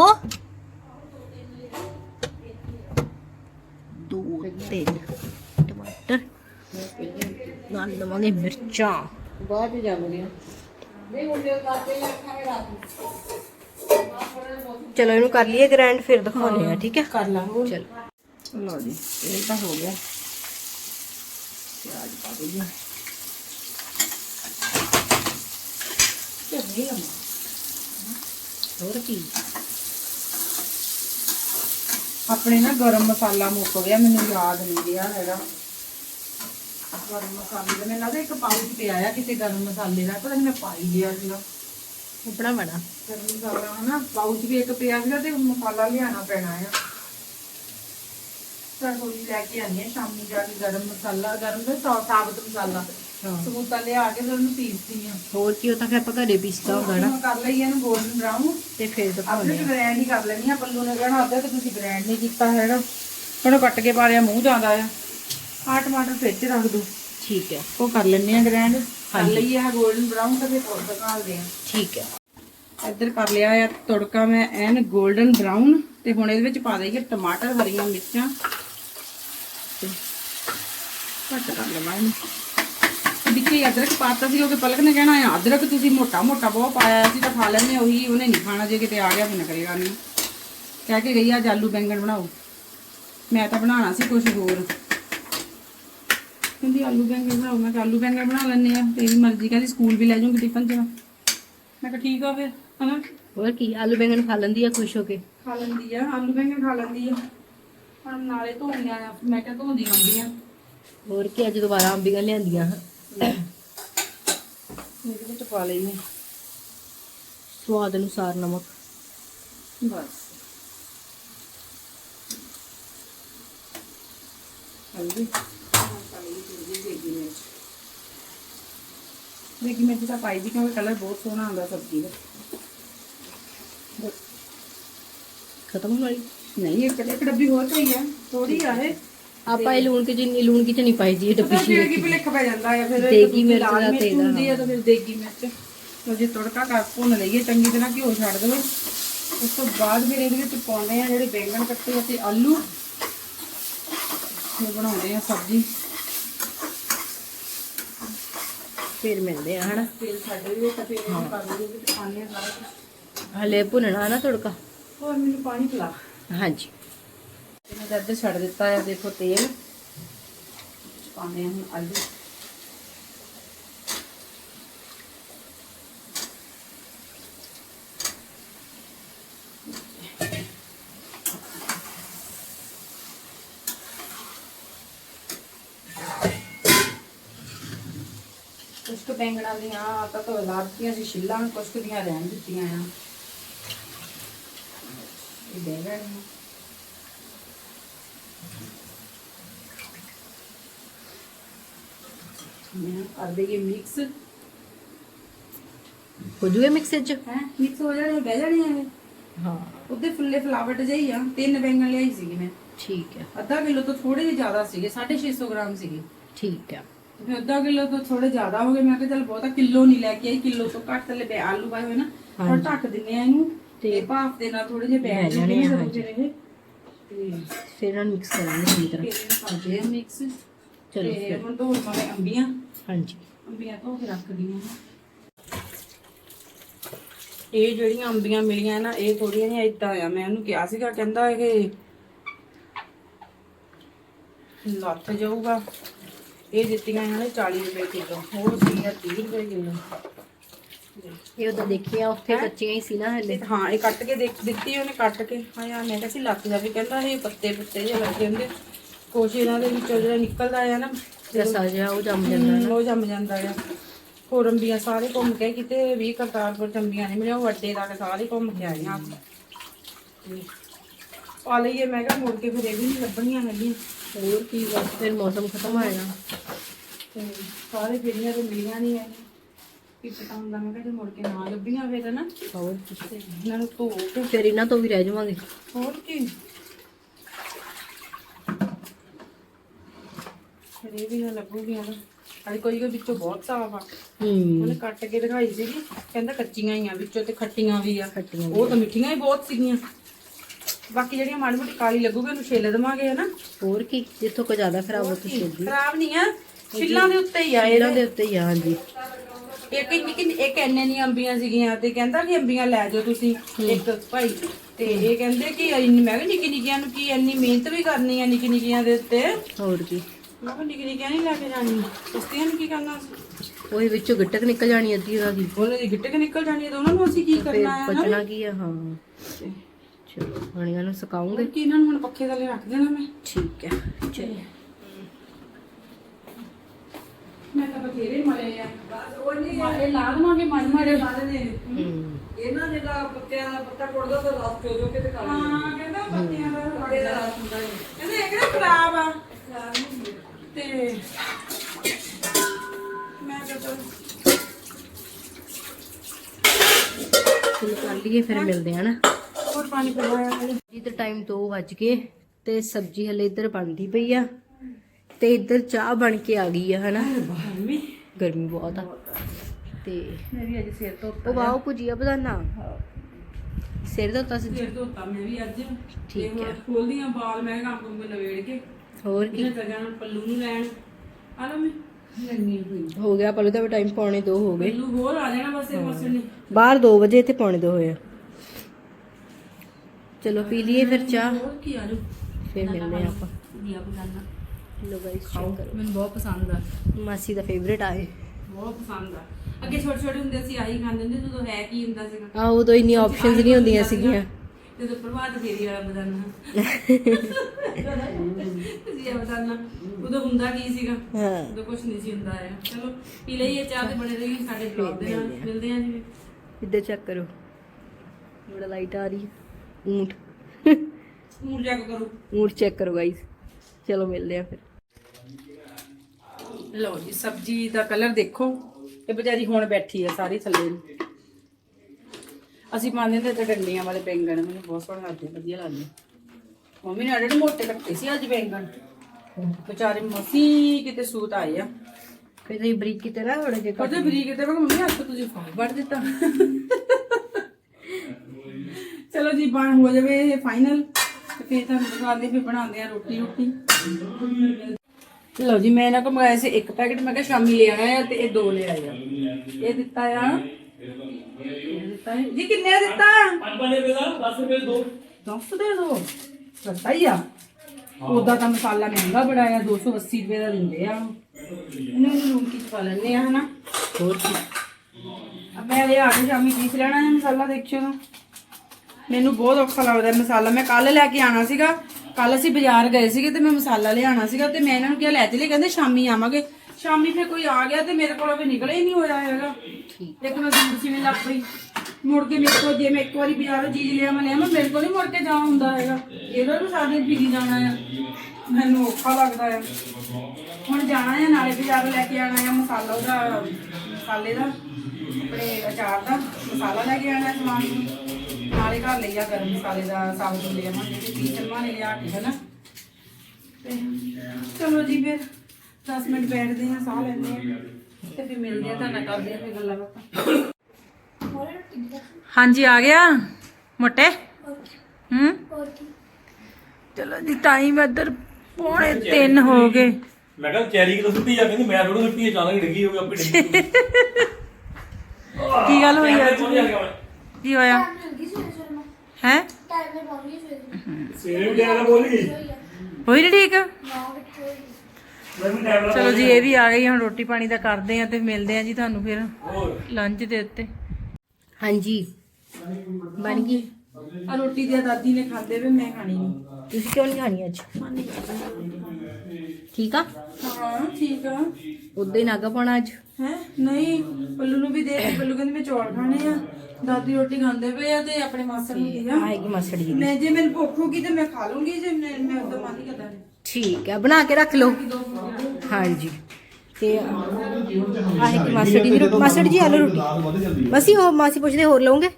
ਦੋ ਤਿੰਨ। ਟਮਾਟਰ। ਨਾਲ ਲਵਾਂਗੇ ਮਿਰਚਾਂ। ਬਾਅਦ ਵਿੱਚ ਜੰਮ ਗਿਆ ਨਹੀਂ ਹੁੰਦੇ ਕਰਦੇ ਆ ਖਾਏ ਰਾਤ ਨੂੰ। ਚਲੋ ਇਹਨੂੰ ਕਰ ਲਈਏ ਗ੍ਰੈਂਡ ਫਿਰ ਦਿਖਾਉਂਦੇ ਆ ਠੀਕ ਹੈ? ਕਰ ਲਾ ਹੋਰ ਚਲੋ। ਲਓ ਜੀ ਇਹ ਤਾਂ ਹੋ ਗਿਆ। ਪਿਆਜ਼ ਪਾ ਦਈਏ। ਚੰਗੀ ਲੰਮਾ ਹੋਰ ਕੀ? ਆਪਣੇ ਨਾ ਗਰਮ ਮਸਾਲਾ ਮੁੱਕ ਗਿਆ ਮੈਨੂੰ ਯਾਦ ਨਹੀਂ ਰਿਹਾ ਹੈਗਾ। ਗਰਮ ਮਸਾਲੇ ਦਾ। ਮੈਨੂੰ ਲੱਗਦਾ ਇੱਕ ਪਾਊਚ ਪਿਆ ਆ ਕਿਤੇ ਗਰਮ ਮਸਾਲੇ ਦਾ। ਪਤਾ ਨਹੀਂ ਮੈਂ ਪਾਈ ਲਿਆ ਸੀਗਾ ਆਪਣਾ ਬਣਾ ਗਰਮ ਮਸਾਲਾ ਹਨਾ? ਪਾਊਚ ਵੀ ਇੱਕ ਪਿਆ ਸੀਗਾ ਤੇ ਮਸਾਲਾ ਲਿਆਣਾ ਪੈਣਾ ਆ। ਤਾਂ ਕੋਈ ਲੈ ਕੇ ਆਨੀ ਆ ਸ਼ਾਮੀ ਜਾ ਕੇ ਗਰਮ ਮਸਾਲਾ ਗਰਮ ਤੇ ਸਾ- ਸਾਬਤ ਮਸਾਲਾ। ਹਾਂ। ਸਬੂਤਾ ਲਿਆ ਕੇ ਫਿਰ ਉਹਨੂੰ ਪੀਸਦੀ ਆ ਹੋਰ ਕੀ ਉਹ ਤਾਂ ਫਿਰ ਆਪਾਂ ਘਰੇ ਪੀਸਦਾ ਹੁੰਦਾ ਨਾ। ਕਰ ਲਈ ਇਹਨੂੰ ਗੋਲਡਨ ਬਰਾਊਨ। ਤੇ ਫਿਰ ਦਿਖਾਉਂਦੇ ਆਪਣੇ ਆ। ਬ੍ਰਾਂਡ ਹੀ ਕਰ ਲੈਣੀ ਆ ਪੱਲੂ ਨੇ ਕਹਿਣਾ ਅੱਧਾ ਤੇ ਤੁਸੀਂ ਬ੍ਰਾਂਡ ਨਹੀਂ ਕੀਤਾ ਹੈਗਾ। ਹੁਣ ਕੱਟ ਕੇ ਪਾ ਲਿਆ ਮੂੰਹ ਜਾਂਦਾ ਆ। ਆ ਟਮਾਟਰ ਫਿਰ ਚ ਰੱਖ ਦੋ। ਠੀਕ ਹੈ। ਉਹ ਕਰ ਲੈਣੇ ਆ ਗ੍ਰੈਂਡ ਕਰ ਹਾਂਜੀ। ਲਈ ਆ ਗੋਲਡਨ ਬਰਾਊਨ ਤੇ ਫਿਰ ਹੋਰ ਦਿਖਾਉਂਦੇ ਆ ਠੀਕ ਹੈ। ਇੱਧਰ ਕਰ ਲਿਆ ਆ ਤੜਕਾ ਮੈਂ ਐਨ 골ਡਨ ਬਰਾਊਨ ਤੇ ਹੁਣ ਇਹਦੇ ਵਿੱਚ ਪਾ ਦੇਈਏ ਟਮਾਟਰ ਹਰੀਆਂ ਮਿਰਚਾਂ। ਤੇ ਕੱਟ ਕਰ ਲਵਾਂ ਇਹਨੂੰ। ਵਿੱਚ ਹੀ ਅਦਰਕ ਪਾਤਾ ਸੀ ਕਿਉਂਕਿ ਪਲਕ ਨੇ ਕਹਿਣਾ ਆ ਅਦਰਕ ਤੁਸੀਂ ਮੋਟਾ ਮੋਟਾ ਬਹੁਤ ਪਾਇਆ ਸੀ ਤਾਂ ਖਾ ਲੈਣੇ ਉਹੀ ਉਹਨੇ ਨਹੀਂ ਖਾਣਾ ਜੇ ਕਿਤੇ ਆ ਗਿਆ ਫਿਰ ਨਾ ਕਰੇਗਾ ਨਹੀਂ ਕਹਿ ਕੇ ਗਈ ਅੱਜ ਆਲੂ ਬੈਂਗਣ ਬਣਾਓ। ਮੈਂ ਤਾਂ ਬਣਾਉਣਾ ਸੀ ਕੁਝ ਹੋਰ। ਕਹਿੰਦੀ ਆਲੂ ਬੈਂਗਣ ਬਣਾਓ। ਮੈਂ ਕਿਹਾ ਆਲੂ ਬੈਂਗਣ ਬਣਾ ਲੈਣੇ ਆ। ਤੇਰੀ ਮਰਜ਼ੀ ਕਹਿੰਦੀ ਸਕੂਲ ਵੀ ਲੈ ਜਾਊਂਗੀ ਟਿਫਨ 'ਚ। ਮੈਂ ਕਿਹਾ ਠੀਕ ਆ ਫਿਰ ਹਨਾ? ਹੋਰ ਕੀ ਆਲੂ ਬੈਂਗਣ ਖਾ ਲੈਂਦੀ ਆ ਖੁਸ਼ ਹੋ ਕੇ? ਖਾ ਲੈਂਦੀ ਆ ਆਲੂ ਬੈਂਗਣ ਖਾ ਲੈਂਦੀ ਆ। ਹੁਣ ਨਾਲੇ ਧੋਣੀਆਂ ਆ ਮੈਂ ਕਿਹਾ ਧੋਂਦੀ ਆਉਂਦੀ ਆ। ਹੋਰ ਕੀ ਅੱਜ ਦੁਬਾਰਾ ਅੰਬੀਆਂ ਲਿਆਂਦੀਆਂ। ਇਹਦੇ ਵਿੱਚ ਪਾ ਲਈਏ ਸਵਾਦ ਅਨੁਸਾਰ ਨਮਕ। ਬਸ। ਹਲਦੀ ਦੇਗੀ ਮਿਰਚ ਤਾਂ ਪਾਈ ਦੀ ਕਿਉਂਕਿ ਕਲਰ ਬਹੁਤ ਸੋਹਣਾ ਆਉਂਦਾ ਸਬਜ਼ੀ ਦਾ ਖਤਮ ਹੋ ਗਈ ਨਹੀਂ ਇੱਕ ਇੱਕ ਡੱਬੀ ਹੋਰ ਪਈ ਆ ਥੋੜੀ ਆ ਇਹ ਆਪਾਂ ਇਹ ਲੂਣ ਕਿ ਜਿੰਨੀ ਲੂਣ ਕੀ ਚ ਨਹੀਂ ਪਾਈ ਜੀ ਇਹ ਡੱਬੀ ਪਤਾ ਜਿਵੇਂ ਕਿ ਭੁਲੇਖ ਪੈ ਜਾਂਦਾ ਹੈ ਫਿਰ ਦੇਗੀ ਮਿਰਚ ਲਾਲ ਦਾ ਮਿਰਚ ਤੇ ਇਹਦਾ ਹੁੰਦੀ ਹੈ ਤਾਂ ਫਿਰ ਦੇਗੀ ਮਿਰਚ ਲਓ ਜੇ ਤੜਕਾ ਕਰ ਭੁੰਨ ਲਈਏ ਚੰਗੀ ਤਰ੍ਹਾਂ ਘਿਓ ਛੱਡ ਦੇਵੇ ਉਸ ਤੋਂ ਬਾਅਦ ਫਿਰ ਇਹਦੇ ਵਿੱਚ ਪਾਉਂਦੇ ਆ ਜਿਹੜੇ ਬੈਂਗਣ ਕੱਟੇ ਅਤੇ ਆਲੂ ਫਿਰ ਬਣਾਉਂਦੇ ਆ ਸਬਜ਼ੀ ਫਿਰ ਮਿਲਦੇ ਆ ਹਨਾ? ਤੇਲ ਛੱਡ ਦੇਵੇ ਤਾਂ ਫਿਰ ਇਹਨੂੰ ਕਰ ਲਈਏ ਪਾਣੀ ਆ ਸਾਰਾ ਕੁਛ। ਹਲੇ ਭੁੰਨਣਾ ਨਾ ਤੜਕਾ? ਹੋਰ ਮੈਨੂੰ ਪਾਣੀ ਪਿਲਾ। ਹਾਂਜੀ। ਇਹਨੇ ਤਾਂ ਇੱਧਰ ਛੱਡ ਦਿੱਤਾ ਆ ਦੇਖੋ ਤੇਲ। ਪਾਉਂਦੇ ਆ ਹੁਣ ਆਲੂ। ਬੈਂਗਣਾਂ ਦੀਆਂ ਤਾਂ ਤੋਂ ਲਾਤੀਆਂ ਸੀ ਛਿੱਲਾਂ ਕੁਛ ਦੀਆਂ ਰਹਿਣ ਦਿੱਤੀਆਂ ਆ। ਇਹ ਬੈਂਗਣ। ਮੈਂ ਕਰ ਦਈਏ ਮਿਕਸ ਹੋ ਜੂਗੇ ਮਿਕਸ ਚ? ਹੈ? ਮਿਕਸ ਹੋ ਜਾਣੇ ਬਹਿ ਜਾਣੇ ਹਾਂ। ਉਹਦੇ ਫੁੱਲੇ ਫਲਾਵਟ ਜਿਹੀ ਆ ਤਿੰਨ ਬੈਂਗਣ ਲਿਆਈ ਸੀਗੀ ਮੈਂ। ਠੀਕ ਹੈ ਅੱਧਾ ਕਿਲੋ ਤੋਂ ਥੋੜੇ ਜਿਹੇ ਜ਼ਿਆਦਾ ਸੀਗੇ 650 ਗ੍ਰਾਮ ਸੀਗੇ। ਠੀਕ ਹੈ ਤੇ ਫਿਰ ਅੱਧਾ ਕਿਲੋ ਤੋਂ ਥੋੜੇ ਜ਼ਿਆਦਾ ਹੋ ਗਏ। ਮੈਂ ਕਿਹਾ ਚੱਲ ਬਹੁਤਾ ਕਿਲੋ ਨਹੀਂ ਲੈ ਕੇ ਆਈ ਕਿਲੋ ਤੋਂ ਘੱਟ ਬੈ ਆਲੂ ਪਾਏ ਹੋਏ ਨਾ ਥੋੜਾ ਢੱਕ ਦਿੰਨੇ ਆ ਇਹਨੂੰ ਤੇ ਭਾਫ ਦੇ ਨਾਲ ਥੋੜੇ ਜਿਹੇ ਬੈਠ ਜਾਣੇ ਆ, ਹਾਂਜੀ। ਤੇ ਫਿਰ ਇਹਨਾਂ ਮਿਕਸ ਕਰਾਂਗੇ ਚੰਗੀ ਤਰ੍ਹਾਂ ਕਰਦੇ ਆ ਮਿਕਸ ਚਲੋ ਤੇ ਫਿਰ। ਹੁਣ ਅੰਬੀਆਂ। ਹਾਂਜੀ। ਅੰਬੀਆਂ ਕੇ ਰੱਖ ਦੀਆਂ ਇਹ ਜਿਹੜੀਆਂ ਅੰਬੀਆਂ ਮਿਲੀਆਂ ਨਾ ਇਹ ਥੋੜੀਆਂ ਜਿਹੀਆਂ ਇਦਾਂ ਆ। ਮੈਂ ਉਹਨੂੰ ਕਿਹਾ ਸੀਗਾ ਕਹਿੰਦਾ ਇਹ ਲੱਥ ਜਾਊਗਾ। ਇਹ ਦਿੱਤੀਆਂ ਇਹਨਾਂ ਨੇ 40 ਰੁਪਏ ਕਿਲੋ ਹੋਰ ਸੀਗਾ 30 ਰੁਪਏ ਕਿਲੋ। ਇਹ ਉਦੋਂ ਦੇਖਿਆ ਉੱਥੇ ਕੱਚੀਆਂ ਹੀ ਸੀ ਨਾ ਹਲੇ। ਹਾਂ ਇਹ ਕੱਟ ਕੇ ਦੇਖ ਦਿੱਤੀ ਉਹਨੇ ਕੱਟ ਕੇ। ਹਾਂ ਯਾਰ ਮੈਂ ਕਿਹਾ ਸੀ ਲੱਥ ਜਾਵੇ ਕਹਿੰਦਾ ਇਹ ਪੱਤੇ ਪੁੱਤੇ ਜਿਹੇ ਲੱਗੇ ਹੁੰਦੇ ਕੁਛ ਇਹਨਾਂ ਦੇ ਵਿੱਚੋਂ ਜਿਹੜਾ ਨਿਕਲਦਾ ਆ ਨਾ ਰਸਾ ਜਿਹਾ ਉਹ ਜੰਮ ਜਾਂਦਾ ਹਮ, ਉਹ ਜੰਮ ਜਾਂਦਾ ਆ। ਹੋਰ ਅੰਬੀਆਂ ਸਾਰੇ ਘੁੰਮ ਕੇ ਕਿਤੇ 20 ਕਰਤਾਰਪੁਰ ਚ ਅੰਬੀਆਂ ਨਹੀਂ ਮਿਲਿਆ ਉਹ ਵੱਡੇ ਤੱਕ ਸਾਰੇ ਘੁੰਮ ਕੇ ਆਈਆਂ ਤੇ ਪਾ ਲਈਏ ਮੈਂ ਕਿਹਾ ਮੁੜ ਕੇ ਫਿਰ ਇਹ ਵੀ ਨਹੀਂ ਲੱਭਣੀਆਂ ਹੈਗੀਆਂ। ਹੋਰ ਕੀ ਬਸ ਫਿਰ ਮੌਸਮ ਖਤਮ ਹੋ ਜਾਣਾ ਤੇ ਸਾਰੇ ਫਿਰੀਆਂ ਤੇ ਮਿਲੀਆਂ ਨਹੀਂ ਹੈਗੀਆਂ ਕੀ ਪਤਾ ਹੁੰਦਾ ਮੈਂ ਕਿਹਾ ਮੁੜ ਕੇ ਨਾ ਲੱਭੀਆਂ ਫਿਰ ਨਾ ਹੋਰ। ਤੇ ਇਹਨਾਂ ਨੂੰ ਧੋ ਕੇ ਫਿਰ ਇਹਨਾਂ ਤੋਂ ਵੀ ਰਹਿ ਜਾਵਾਂਗੇ। ਹੋਰ ਕੀ। ਫਿਰ ਇਹ ਵੀ ਨਾ ਲੱਗੂਗੀਆਂ ਨਾ ਅਜੇ ਕੋਈ ਕੋਈ ਵਿੱਚੋਂ ਬਹੁਤ ਸਾਫ਼ ਆ। ਹੂੰ। ਉਹਨੇ ਕੱਟ ਕੇ ਦਿਖਾਈ ਸੀਗੀ ਕਹਿੰਦਾ ਕੱਚੀਆਂ ਹੀ ਆ ਵਿੱਚੋਂ ਤੇ ਖੱਟੀਆਂ ਵੀ ਆ। ਖੱਟੀਆਂ ਉਹ ਤਾਂ ਮਿੱਠੀਆਂ ਹੀ ਬਹੁਤ ਸੀਗੀਆਂ। ਬਾਕੀ ਜਿਹੜੀਆਂ ਮਾੜੀ ਮੋਟੀ ਕਾਲੀ ਲੱਗੂਗੀ ਉਹਨੂੰ ਛਿੱਲ ਦੇਵਾਂਗੇ ਹਨਾ? ਹੋਰ ਕੀ? ਜਿੱਥੋਂ ਕੋ ਜ਼ਿਆਦਾ ਖਰਾਬ ਹੋ ਤੋਂ ਛੇਦੀ ਖਰਾਬ ਨਹੀਂ ਆ। ਛਿੱਲਾਂ ਦੇ ਉੱਤੇ ਹੀ ਆ ਇਹ ਇਹਨਾਂ ਦੇ ਉੱਤੇ ਹੀ ਆ ਹਾਂਜੀ। ਇੱਕ ਇੰਨੀ ਕਿ ਇੱਕ ਇੰਨੇ ਦੀਆਂ ਅੰਬੀਆਂ ਸੀਗੀਆਂ ਤੇ ਕਹਿੰਦਾ ਕਿ ਅੰਬੀਆਂ ਲੈ ਜਾਓ ਤੁਸੀਂ ਇੱਕ ਭਾਈ। ਤੇ ਇਹ ਕਹਿੰਦੇ ਕਿ ਇੰਨੀ ਮੈਂ ਕਿਹਾ ਨਿੱਕੀ ਨਿੱਕੀਆਂ ਨੂੰ ਕੀ ਇੰਨੀ ਮਿਹਨਤ ਵੀ ਕਰਨੀ ਆ ਨਿੱਕੀ ਨਿੱਕੀਆਂ ਦੇ ਉੱਤੇ। ਹੋਰ ਕੀ? ਮੈਂ ਕਿਹਾ ਨਿੱਕੀ ਨਿੱਕੀਆਂ ਨਹੀਂ ਲੈ ਕੇ ਜਾਣੀ ਸਸਤੀਆਂ ਨੂੰ ਕੀ ਕਰਨਾ ਉਹੀ ਵਿੱਚੋਂ ਗਿੱਟਕ ਨਿਕਲ ਜਾਣੀ ਅੱਧੀ ਉਹਨਾਂ ਦੀ ਉਹਨਾਂ ਦੀ ਗਿੱਟੇ ਨਿਕਲ ਜਾਣੀ ਹੈ ਤੇ ਉਹਨਾਂ ਨੂੰ ਅਸੀਂ ਕੀ ਕਰਨਾ ਹੈ ਬਚਣਾ ਕੀ ਆ ਹਾਂ। ਚਲੋ ਨੂੰ ਸੁਕਾਉਂਗੇ। ਕਿ ਇਹਨਾਂ ਨੂੰ ਹੁਣ ਪੱਖੇ ਥੱਲੇ ਰੱਖ ਦੇਣਾ ਮੈਂ। ਠੀਕ ਹੈ ਚਲੋ। ਮੈਂ ਤਾਂ ਬਥੇਰੇ ਮਲੇ ਆ। ਉਹ ਨਹੀਂ ਇਹ ਲਾ ਦਵਾਂਗੇ ਮਨ ਮਾਰੇ ਲਾ ਦੇ ਹੂੰ। ਇਹਨਾਂ ਦੇ ਦਾ ਪੱਤਿਆਂ ਦਾ ਪੱਤਾ ਕੋੜਦਾ ਤਾਂ ਰਸ ਚੋ ਜੋ ਕਿਤੇ ਕਰ ਹਾਂ ਕਹਿੰਦਾ ਪੱਤਿਆਂ ਦਾ ਪੱਤੇ ਦਾ ਰਸ ਹੁੰਦਾ ਹੈ। ਕਹਿੰਦੇ ਇਹ ਕਿਹੜਾ ਖਰਾਬ ਆ। ਤੇ ਮੈਂ ਕਹਿੰਦਾ ਚਲੋ। ਕਰ ਲਈਏ ਫਿਰ ਮਿਲਦੇ ਆ ਨਾ ਹੋਰ ਪਾਣੀ ਹੈ ਇਧਰ ਟਾਈਮ 2 ਵੱਜ ਗਏ ਤੇ ਸਬਜ਼ੀ ਹਲੇ ਇੱਧਰ ਬਣਦੀ ਪਈ ਆ ਤੇ ਇੱਧਰ ਚਾਹ ਬਣ ਕੇ ਆ ਗਈ ਆ ਹਨਾ? ਗਰਮੀ ਬਹੁਤ ਆ। ਤੇ ਮੈਂ ਵੀ ਅੱਜ ਸਿਰ ਤੋਂ ਉਹ ਵਾਓ ਭੁਜੀਆ ਬਦਾਨਾ। ਸਿਰ ਦਾ ਤਾਂ ਸਿਰ ਧੋਤਾ ਮੈਂ ਵੀ ਅੱਜ। ਠੀਕ ਹੁਣ ਖੋਲਦੀਆਂ ਬਾਲ ਮੈਂ ਕੰਮ ਕੰਮ ਨਵੇੜ ਕੇ। ਹੋਰ ਕੀ? ਜਗ੍ਹਾ ਨੂੰ ਪੱਲੂ ਨੂੰ ਲੈਣ। ਆ ਲਓ ਮੈਂ। ਹੋ ਗਿਆ ਪਲੂ ਦਾ ਟਾਈਮ ਪੌਣੇ 2 ਹੋ ਗਏ। ਪੱਲੂ ਹੋਰ ਆ ਜਾਣਾ ਬਸ ਇੱਕ ਪਾਸੇ ਨੇ ਬਾਹਰ 2 ਵਜੇ ਪੌਣੇ 2 ਹੋਏ ਆ। ਚਲੋ ਪੀ ਲਈਏ ਫਿਰ ਚਾਹ। ਆ ਫਿਰ ਮਿਲਦੇ ਆ ਆਪਾਂ। ਵਧੀਆ ਬਗਾਨਾ ਲੋ ਗਾਇਸ ਚੈੱਕ ਕਰੋ। ਮੈਨੂੰ ਬਹੁਤ ਪਸੰਦ ਆ। ਮਾਸੀ ਦਾ ਫੇਵਰੇਟ ਆਏ ਬਹੁਤ ਪਸੰਦ ਆ। ਅੱਗੇ ਛੋਟੇ ਛੋਟੇ ਹੁੰਦੇ ਸੀ ਆਹੀ ਖਾਂਦੇ ਹੁੰਦੇ ਜਦੋਂ ਹੈ ਕੀ ਹੁੰਦਾ ਸੀਗਾ। ਆ ਉਦੋਂ ਇੰਨੀ ਆਪਸ਼ਨਸ ਨਹੀਂ ਹੁੰਦੀਆਂ ਸੀਗੀਆਂ। ਜਦੋਂ ਪ੍ਰਭਾਤ ਫੇਰੀ ਵਾਲਾ ਬਦਾਨਾ। ਜੀ ਬਦਾਨਾ ਉਦੋਂ ਹੁੰਦਾ ਕੀ ਸੀਗਾ? ਹਾਂ। ਉਦੋਂ ਕੁਝ ਨਹੀਂ ਸੀ ਹੁੰਦਾ ਹੈ ਚਲੋ ਪੀ ਲਈਏ ਚਾਹ ਤੇ ਬਣੇ ਰਹੀਏ ਸਾਡੇ ਬਲੌਗ ਦੇ ਨਾਲ। ਮਿਲਦੇ ਆਂ ਜੀ। ਇੱਧਰ ਚੈੱਕ ਕਰੋ। ਬੜਾ ਲਾਈਟ ਆ ਰਹੀ ਹੈ। ਊਂਟ ਮੂਡ ਚੈੱਕ ਕਰੋ। ਊਂਟ ਚੈੱਕ ਕਰੋ ਗਾਇਸ ਚਲੋ ਮਿਲਦੇ ਆ ਫਿਰ। ਲਓ ਜੀ ਸਬਜ਼ੀ ਦਾ ਕਲਰ ਦੇਖੋ। ਇਹ ਵਿਚਾਰੀ ਹੁਣ ਬੈਠੀ ਆ ਸਾਰੀ ਥੱਲੇ ਨੂੰ। ਅਸੀਂ ਪਾਉਂਦੇ ਹੁੰਦੇ ਤੇ ਡੰਡੀਆਂ ਵਾਲੇ ਬੈਂਗਣ ਮੈਨੂੰ ਬਹੁਤ ਸੋਹਣੇ ਲੱਗਦੇ ਵਧੀਆ ਲੱਗਦੇ ਮੰਮੀ ਨੇ ਅੜੇ ਮੋਟੇ ਕੱਟੇ ਸੀ ਅੱਜ ਬੈਂਗਣ। ਵਿਚਾਰੇ ਮਸੀ ਕਿਤੇ ਸੂਤ ਆਏ ਆ। ਫਿਰ ਤੁਸੀਂ ਬਰੀਕ ਕੀਤੇ ਨਾ ਥੋੜੇ ਜਿਹੇ ਪਤਾ ਬਰੀਕ ਤੇ ਮੈਂ ਕਿਹਾ, ਮੰਮੀ ਹੱਥ ਤੁਸੀਂ ਫਾੜ ਵੜ ਦਿੱਤਾ। ਚਲੋ ਜੀ ਬਣ ਹੋ ਜਾਵੇ ਇਹ ਫਾਈਨਲ ਤੇ ਫਿਰ ਤੁਹਾਨੂੰ ਦਿਖਾਉਂਦੇ ਫਿਰ ਬਣਾਉਂਦੇ ਆ ਰੋਟੀ ਰੋਟੀ। ਲਓ ਜੀ ਮੈਂ ਇਹਨਾਂ ਕੋ ਮੰਗਾਇਆ ਸੀ ਇੱਕ ਪੈਕੇਟ ਮੈਂ ਕਿਹਾ ਸ਼ਾਮੀ ਲੈ ਆਇਆ ਤੇ ਇਹ ਦੋ ਲੈ ਆਇਆ ਇਹ ਦਿੱਤਾ ਆ। ਜੀ ਕਿੰਨੇ ਦਾ ਦਿੱਤਾ 5 ਰੁਪਏ ਦਾ 10 ਰੁਪਏ ਦੋ 10 ਦੇ ਦੋ। ਸਸਤਾ ਹੀ ਆ। ਉਹਦਾ ਤਾਂ ਮਸਾਲਾ ਮਹਿੰਗਾ ਬੜਾ ਆ 280 ਰੁਪਏ ਦਾ ਦਿੰਦੇ ਆ। ਇਹਨੂੰ ਇਹਨੂੰ ਲੂਣ ਕੀ ਪਾ ਲੈਣੇ ਆ ਹਨਾ? ਹੋਰ ਕੀ? ਅਬ ਮੈਂ ਇਹ ਆ ਕੇ ਸ਼ਾਮੀ ਪੀਸ ਲੈਣਾ ਹੈ ਮਸਾਲਾ ਦੇਖਿਓ ਤਾਂ। ਮੈਨੂੰ ਬਹੁਤ ਔਖਾ ਲੱਗਦਾ ਮਸਾਲਾ। ਮੈਂ ਕੱਲ ਲੈ ਕੇ ਆਣਾ ਸੀਗਾ। ਕੱਲ ਅਸੀਂ ਬਾਜ਼ਾਰ ਗਏ ਸੀਗੇ ਤੇ ਮੈਂ ਮਸਾਲਾ ਲਿਆਣਾ ਸੀਗਾ ਤੇ ਮੈਂ ਇਹਨਾਂ ਨੂੰ ਕਿਹਾ ਲੈ ਚਲੇ ਕਹਿੰਦੇ ਸ਼ਾਮੀ ਆਵਾਂਗੇ। ਸ਼ਾਮੀ ਫਿਰ ਕੋਈ ਆ ਗਿਆ ਤੇ ਮੇਰੇ ਕੋਲ ਵੀ ਨਿਕਲਿਆ ਹੀ ਨਹੀਂ ਹੋਇਆ ਹੈਗਾ। ਇੱਕ ਮੈਂ ਸੀ ਮੈਂ ਲੱਗ ਪਈ। ਮੁੜ ਕੇ ਮੇਰੇ ਕੋਲ ਜੇ ਮੈਂ ਇੱਕ ਵਾਰੀ ਬਾਜ਼ਾਰੋਂ ਚੀਜ਼ ਲਿਆ ਮੈਂ ਲਿਆ ਮੈਂ ਮੇਰੇ ਕੋਲ ਨਹੀਂ ਮੁੜ ਕੇ ਜਾਣਾ ਹੁੰਦਾ ਹੈਗਾ। ਇਹਦਾ ਵੀ ਸਾਡੇ ਫਿਰੀ ਜਾਣਾ ਆ। ਮੈਨੂੰ ਔਖਾ ਲੱਗਦਾ ਹੈ ਹੁਣ ਜਾਣਾ ਹੈ ਨਾਲੇ ਬਾਜ਼ਾਰ ਲੈ ਕੇ ਆਣਾ ਹੈ ਮਸਾਲਾ ਉਹਦਾ ਮਸਾਲੇ ਦਾ ਆਪਣੇ ਅਚਾਰ ਦਾ ਮਸਾਲਾ ਲੈ ਕੇ ਆਣਾ ਹੈ ਸਮਾਨ। ਨੂੰ। ਨਾਲੇ ਘਰ ਲਈ ਆ ਗਰਮ ਮਸਾਲੇ ਦਾ ਸਾਬਤ ਲੈ ਆਵਾਂਗੇ ਤੇ ਟੀਚਰ ਮਾਂ ਨੇ ਲਿਆ ਕੇ ਹਨਾ। ਤੇ ਚਲੋ ਜੀ ਫਿਰ 10 ਮਿੰਟ ਬੈਠਦੇ ਹਾਂ ਸਾਹ ਲੈਂਦੇ ਹਾਂ। ਤੇ ਫਿਰ ਮਿਲਦੇ ਆ ਤੁਹਾਨੂੰ ਕਰਦੇ ਆ ਫਿਰ ਗੱਲਾਂ ਬਾਤਾਂ। ਹਾਂਜੀ ਆ ਗਿਆ? ਮੋਟੇ? ਹੂੰ? ਚਲੋ ਜੀ ਟਾਈਮ ਇੱਧਰ ਪੌਣੇ 3 ਹੋ ਗਏ। ਮੈਂ ਕਿਹਾ ਚੈਰੀ ਕਿਦੋਂ ਸੁੱਟੀ ਆ ਕਹਿੰਦੀ ਮੈਂ ਥੋੜਾ ਸੁੱਟੀ ਅਚਾਨਕ ਡਿੱਗੀ ਹੋ ਗਈ ਆਪੇ ਡਿੱਗੀ ਕੀ ਗੱਲ ਹੋਈ ਮੈਂ ਕੀ ਹੋਇਆ? ਹੈ? ਸਵੇਰੇ ਵੀ ਬੋਲੀ ਹੋਈ ਨੀ ਠੀਕ? ਚਲੋ ਜੀ ਇਹ ਵੀ ਆ ਗਈ ਹੁਣ ਰੋਟੀ ਪਾਣੀ ਦਾ ਕਰਦੇ ਆ ਤੇ ਮਿਲਦੇ ਆ ਜੀ ਤੁਹਾਨੂੰ ਫਿਰ ਲੰਚ ਦੇ ਉੱਤੇ। ਹਾਂਜੀ। ਬਣ ਗਈ। ਆ ਰੋਟੀ ਦੀ ਦਾਦੀ ਨੇ ਖਾਂਦੇ ਵੇ ਮੈਂ ਖਾਣੀ ਨਹੀਂ ਤੁਸੀਂ ਕਿਉਂ ਨਹੀਂ ਖਾਣੀ ਅੱਜ? ਠੀਕ ਆ? ਹਾਂ ਠੀਕ ਆ। ਉਦੋਂ ਹੀ ਨਾਗਾ ਪਾਉਣਾ ਅੱਜ। ਹੈ? ਨਹੀਂ ਪੱਲੂ ਨੂੰ ਵੀ ਦੇ ਪੱਲੂ ਕਹਿੰਦੀ ਮੈਂ ਚੌਲ ਖਾਣੇ ਆ। ਦਾਦੀ ਰੋਟੀ ਖਾਂਦੇ ਪਏ ਆ ਤੇ ਆਪਣੇ ਮਾਸਰ ਨੂੰ ਦਿਆ ਆਏਗੀ ਮਾਸੜ ਜੀ। ਦੀ ਮੈਂ ਜੇ ਮੈਨੂੰ ਭੁੱਖ ਹੋਗੀ ਤੇ ਮੈਂ ਖਾ ਲੂੰਗੀ ਜੇ ਮੈਂ ਮੈਂ ਉਦੋਂ ਮਨ ਨਹੀਂ ਕਰਦਾ ਠੀਕ ਹੈ ਬਣਾ ਕੇ ਰੱਖ ਲਓ। ਹਾਂਜੀ। ਤੇ ਆਏਗੀ ਮਾਸੜ ਜੀ। ਦੀ ਮਾਸੜ ਜੀ ਆਲੂ ਰੋਟੀ। ਬਸ ਹੀ ਉਹ ਮਾਸੀ ਪੁੱਛਦੇ ਹੋਰ ਲਓਗੇ?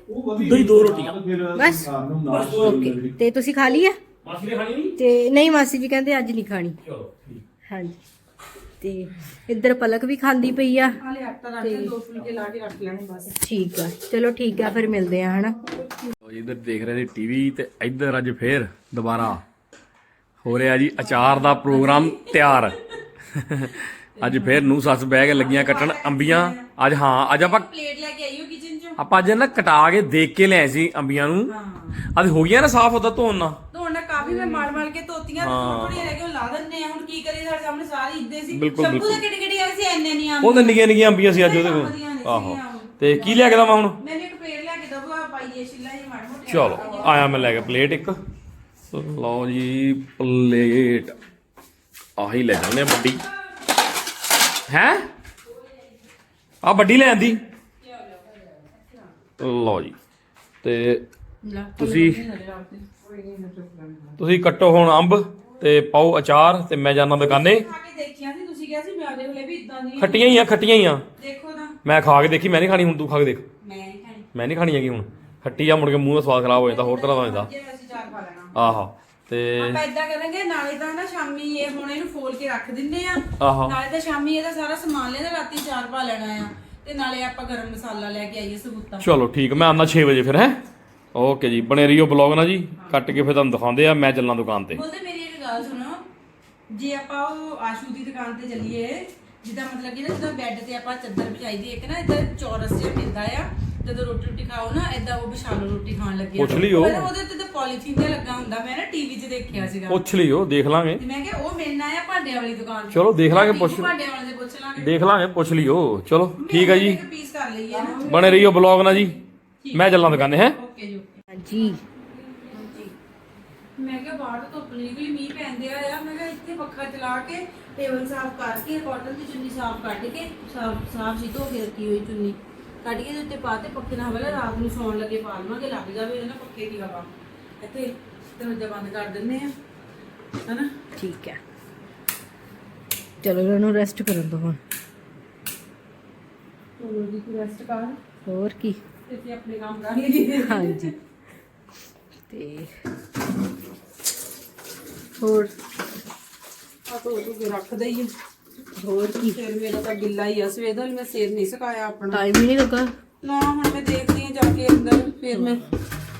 ਦਹੀਂ ਦੋ ਰੋਟੀਆਂ। ਬਸ। ਓਕੇ। ਤੇ ਤੁਸੀਂ ਖਾ ਲਈ ਹੈ ਮਾਸੀ ਨੇ ਖਾਣੀ ਨਹੀਂ? ਤੇ ਨਹੀਂ ਮਾਸੀ ਜੀ ਕਹਿੰਦੇ ਅੱਜ ਨਹੀਂ ਖਾਣੀ। ਚਲੋ ਠੀਕ। ਹਾਂਜੀ। ਤੇ ਇੱਧਰ ਪਲਕ ਵੀ ਖਾਂਦੀ ਪਈ ਆ। ਹਾਲੇ ਆਟਾ ਰੱਖ ਕੇ ਦੋ ਫੁਲਕੇ ਲਾ ਕੇ ਰੱਖ ਲੈਣੇ ਬਸ। ਠੀਕ ਆ। ਚਲੋ ਠੀਕ ਆ ਫਿਰ ਮਿਲਦੇ ਆ ਹਨਾ। ਇੱਧਰ ਦੇਖ ਰਹੇ ਸੀ ਟੀਵੀ ਤੇ ਇੱਧਰ ਅੱਜ ਫੇਰ ਦੁਬਾਰਾ ਹੋ ਰਿਹਾ ਜੀ ਅਚਾਰ ਦਾ ਪ੍ਰੋਗਰਾਮ ਤਿਆਰ। ਅੱਜ ਫੇਰ ਨੂੰ ਸੱਸ ਬਹਿ ਕੇ ਲੱਗੀਆਂ ਕੱਟਣ ਅੰਬੀਆਂ। ਅੱਜ ਹਾਂ ਅੱਜ ਆਪਾਂ ਪਲੇਟ ਲੈ ਕੇ ਆਈਓ ਕਿਚਨ ਚੋਂ? ਆਪਾਂ ਅੱਜ ਨਾ ਕਟਾ ਕੇ ਦੇਖ ਕੇ ਲਿਆਏ ਸੀ ਅੰਬੀਆਂ ਨੂੰ। ਅੱਜ ਹੋ ਗਈਆਂ ਨਾ ਸਾਫ਼ ਉਹਦਾ ਧੋਣ ਨਾਲ। ਧੋਣ ਨਾਲ ਕਾਫੀ ਮੈਂ ਮਾਰ ਮਾਰ ਕੇ ਧੋਤੀਆਂ ਥੋੜੀ ਰਹਿ ਗਈ ਉਹ ਲਾ ਦਿੰਨੇ ਆ। ਹੁਣ ਕੀ ਕਰੀਏ ਸਾਡੇ ਸਾਹਮਣੇ ਸਾਰੀ ਇੱਦੇ ਸੀ। ਬਿਲਕੁਲ, ਸ਼ੰਭੂ ਬਿਲਕੁਲ। ਦੇ ਕਿਹੜੇ ਕਿਹੜੇ ਆਏ ਸੀ ਐਨੇ ਨਹੀਂ ਆ ਉਹ ਤਾਂ ਨਿੱਕੀਆਂ ਨਿੱਕੀਆਂ ਅੰਬੀਆਂ ਸੀ ਅੱਜ ਉਹਦੇ ਨੀ ਕੋਲ ਆਹੋ। ਤੇ ਕੀ ਲਿਆ ਕੇ ਦਵਾਂ ਹੁਣ? ਮੈਨੂੰ ਇੱਕ ਪਲੇਟ ਲੈ ਕੇ ਦਵੋ ਪਾਈਏ ਛਿੱਲਾ ਜੀ ਮਾੜੇ ਮੋਟੇ। ਚਲੋ ਆਇਆ ਮੈਂ ਲੈ ਕੇ ਪਲੇਟ ਇੱਕ। ਲਓ ਜੀ ਪਲੇਟ। ਆਹੀ ਲੈ ਜਾਂਦੇ ਆ ਵੱਡੀ। ਹੈ? ਆ ਵੱਡੀ ਲੈ ਆਂਦੀ। ਲਓ ਜੀ। ਤੇ ਤੁਸੀਂ ਤੁਸੀਂ ਕੱਟੋ ਹੁਣ ਅੰਬ ਤੇ ਪਾਓ ਅਚਾਰ ਤੇ ਮੈਂ ਜਾਣਾ ਦੁਕਾਨੇ। ਖਾ ਕੇ ਦੇਖਿਆ ਸੀ ਤੁਸੀਂ ਕਿਹਾ ਸੀ ਮੈਂ ਉਹਦੇ ਕੋਲੇ ਵੀ ਇਦਾਂ ਦੀ ਖੱਟੀਆਂ ਹੀ ਆ ਖੱਟੀਆਂ ਹੀ ਆ। ਦੇਖੋ ਤਾਂ। ਮੈਂ ਖਾ ਕੇ ਦੇਖੀ ਮੈਂ ਨਹੀਂ ਖਾਣੀ ਹੁਣ ਤੂੰ ਖਾ ਕੇ ਦੇਖ। ਮੈਂ ਨਹੀਂ ਖਾਣੀ। ਮੈਂ ਨਹੀਂ ਖਾਣੀ ਹੈਗੀ ਹੁਣ। ਖੱਟੀ ਆ ਮੁੜ ਕੇ ਮੂੰਹ ਦਾ ਸਵਾਦ ਖਰਾਬ ਹੋ ਜਾਂਦਾ ਹੋਰ ਤਰ੍ਹਾਂ ਦਾ ਹੋ ਜਾਂਦਾ। ਜੇ ਅਸੀਂ ਚਾਰ ਪਾ ਲੈਣਾ। ਆਹਾ ਤੇ ਆਪਾਂ ਇਦਾਂ ਕਰਾਂਗੇ ਨਾਲੇ ਤਾਂ ਨਾ ਸ਼ਾਮੀ ਇਹ ਹੁਣ ਇਹਨੂੰ ਫੋਲ ਕੇ ਰੱਖ ਦਿੰਨੇ ਆ। ਆਹਾ। ਨਾਲੇ ਤਾਂ ਸ਼ਾਮੀ ਇਹਦਾ ਸਾਰਾ ਸਮਾਨ ਲੈਣਾ ਰਾਤੀ ਚਾਰ ਪਾ ਲੈਣਾ ਆ। ਤੇ ਨਾਲੇ ਆਪਾਂ ਗਰਮ ਮਸਾਲਾ ਲੈ ਕੇ ਆਈਏ ਸਬੂਤਾ। ਚਲੋ ਠੀਕ ਮੈਂ ਆਉਣਾ 6 ਵਜੇ ਫਿਰ ਹੈ? ਓਕੇ ਜੀ ਬਣੇ ਰਹੀਓ ਬਲੌਗ ਨਾ ਜੀ ਕੱਟ ਕੇ ਫਿਰ ਤੁਹਾਨੂੰ ਦਿਖਾਉਂਦੇ ਆ ਮੈਂ ਚੱਲਾਂ ਦੁਕਾਨ ਤੇ। ਬੋਲਦੇ ਮੇਰੀ ਇੱਕ ਗੱਲ ਸੁਣੋ ਜੇ ਆਪਾਂ ਉਹ ਆਸ਼ੂ ਦੀ ਦੁਕਾਨ ਤੇ ਚੱਲੀਏ ਜਿੱਦਾਂ ਮਤਲਬ ਕਿ ਨਾ ਜਦੋਂ ਬੈੱਡ ਤੇ ਆਪਾਂ ਚੱਦਰ ਵਿਛਾਈ ਦੀ ਇੱਕ ਨਾ ਇਦਾਂ ਚੌਰਸ ਜਿਹਾ ਮਿਲਦਾ ਆ ਜਦੋਂ ਰੋਟੀ ਰੋਟੀ ਖਾਓ ਨਾ ਇਦਾਂ ਉਹ ਵਿਛਾ ਲਓ ਰੋਟੀ ਖਾਣ ਲੱਗੇ ਪੁੱਛ ਲਿਓ। ਉਹਦੇ ਤੇ ਤਾਂ ਪੋਲੀਥੀਨ ਜਿਹਾ ਲੱਗਾ ਹੁੰਦਾ ਮੈਂ ਨਾ ਟੀਵੀ 'ਚ ਦੇਖਿਆ ਸੀਗਾ। ਪੁੱਛ ਲਿਓ ਦੇਖ ਲਾਂਗੇ। ਤੇ ਮੈਂ ਕਿਹਾ ਉਹ ਮਿਲਣਾ ਆ ਭਾਂਡਿਆਂ ਵਾਲੀ ਦੁਕਾਨ ਚਲੋ ਦੇਖ ਲਾਂਗੇ ਪੁੱਛ ਭਾਂਡਿਆਂ ਵਾਲੇ ਦੇ ਪੁੱਛ ਲਾਂਗੇ। ਦੇਖ ਲਾਂਗੇ ਪੁੱਛ ਲਿਓ। ਚਲੋ ਠੀਕ ਹੈ ਜੀ। ਪੀਸ ਕਰ ਲਈਏ ਨਾ। ਬਣੇ ਰਹੀਓ ਬਲੌਗ ਨਾ ਜੀ। ਮੈਂ ਚੱਲਾਂ ਦੁਕਾਨੇ ਹੈ? ਓਕੇ ਜੀ ਓਕੇ। ਹਾਂਜੀ। ਮੈਂ ਕਿਹਾ ਬਾਹਰ ਤੋਂ ਧੁੱਪ ਨਿਕਲੀ ਮੀਂਹ ਪੈਂਦੇ ਆ ਮੈਂ ਕਿਹਾ ਇੱਥੇ ਪੱਖਾ ਚਲਾ ਕੇ ਟੇਬਲ ਸਾਫ਼ ਕਰਕੇ ਕਾਟਨ ਦੀ ਚੁੰਨੀ ਸਾਫ਼ ਕੱਢ ਕੇ ਸਾਫ਼ ਸਾਫ਼ ਸੀ ਧੋ ਕੇ ਰੱਖੀ ਹੋਈ ਚੁੰਨੀ। ਕੱਢ ਕੇ ਦੇ ਉੱਤੇ ਪਾ ਤੇ ਪੱਖੇ ਨਾਲ ਹਵਾਲਾ ਰਾਤ ਨੂੰ ਸੌਣ ਲੱਗੇ ਪਾ ਲਵਾਂਗੇ ਲੱਗ ਜਾਵੇ ਨਾ ਪੱਖੇ ਦੀ ਹਵਾ। ਇੱਥੇ ਦਰਵਾਜ਼ਾ ਬੰਦ ਕਰ ਦਿੰਨੇ ਆ ਹਨਾ? ਠੀਕ ਹੈ। ਚਲੋ ਇਹਨਾਂ ਨੂੰ ਰੈਸਟ ਕਰਨ ਦੋ ਹੁਣ। ਚਲੋ ਜੀ ਤੂੰ ਰੈਸਟ ਕਰ? ਹੋਰ ਕੀ? ਅਸੀਂ ਆਪਣੇ ਕੰਮ ਕਰ ਲਈਏ। ਹਾਂਜੀ। ਤੇ ਹੋਰ? ਆ ਤੋ ਤੂੰ ਰੱਖ ਦਈਏ। ਹੋਰ ਕੀ? ਸਿਰ ਮੇਰਾ ਤਾਂ ਗਿੱਲਾ ਹੀ ਆ। ਸਵੇਰ ਦਾ ਮੈਂ ਸਿਰ ਨਹੀਂ ਸੁਕਾਇਆ ਆਪਣਾ। ਟਾਈਮ ਹੀ ਨਹੀਂ ਲੱਗਾ। ਨਾ ਹੁਣ ਮੈਂ ਦੇਖਦੀ ਆ ਜਾ ਕੇ ਅੰਦਰ। ਫਿਰ ਮੈਂ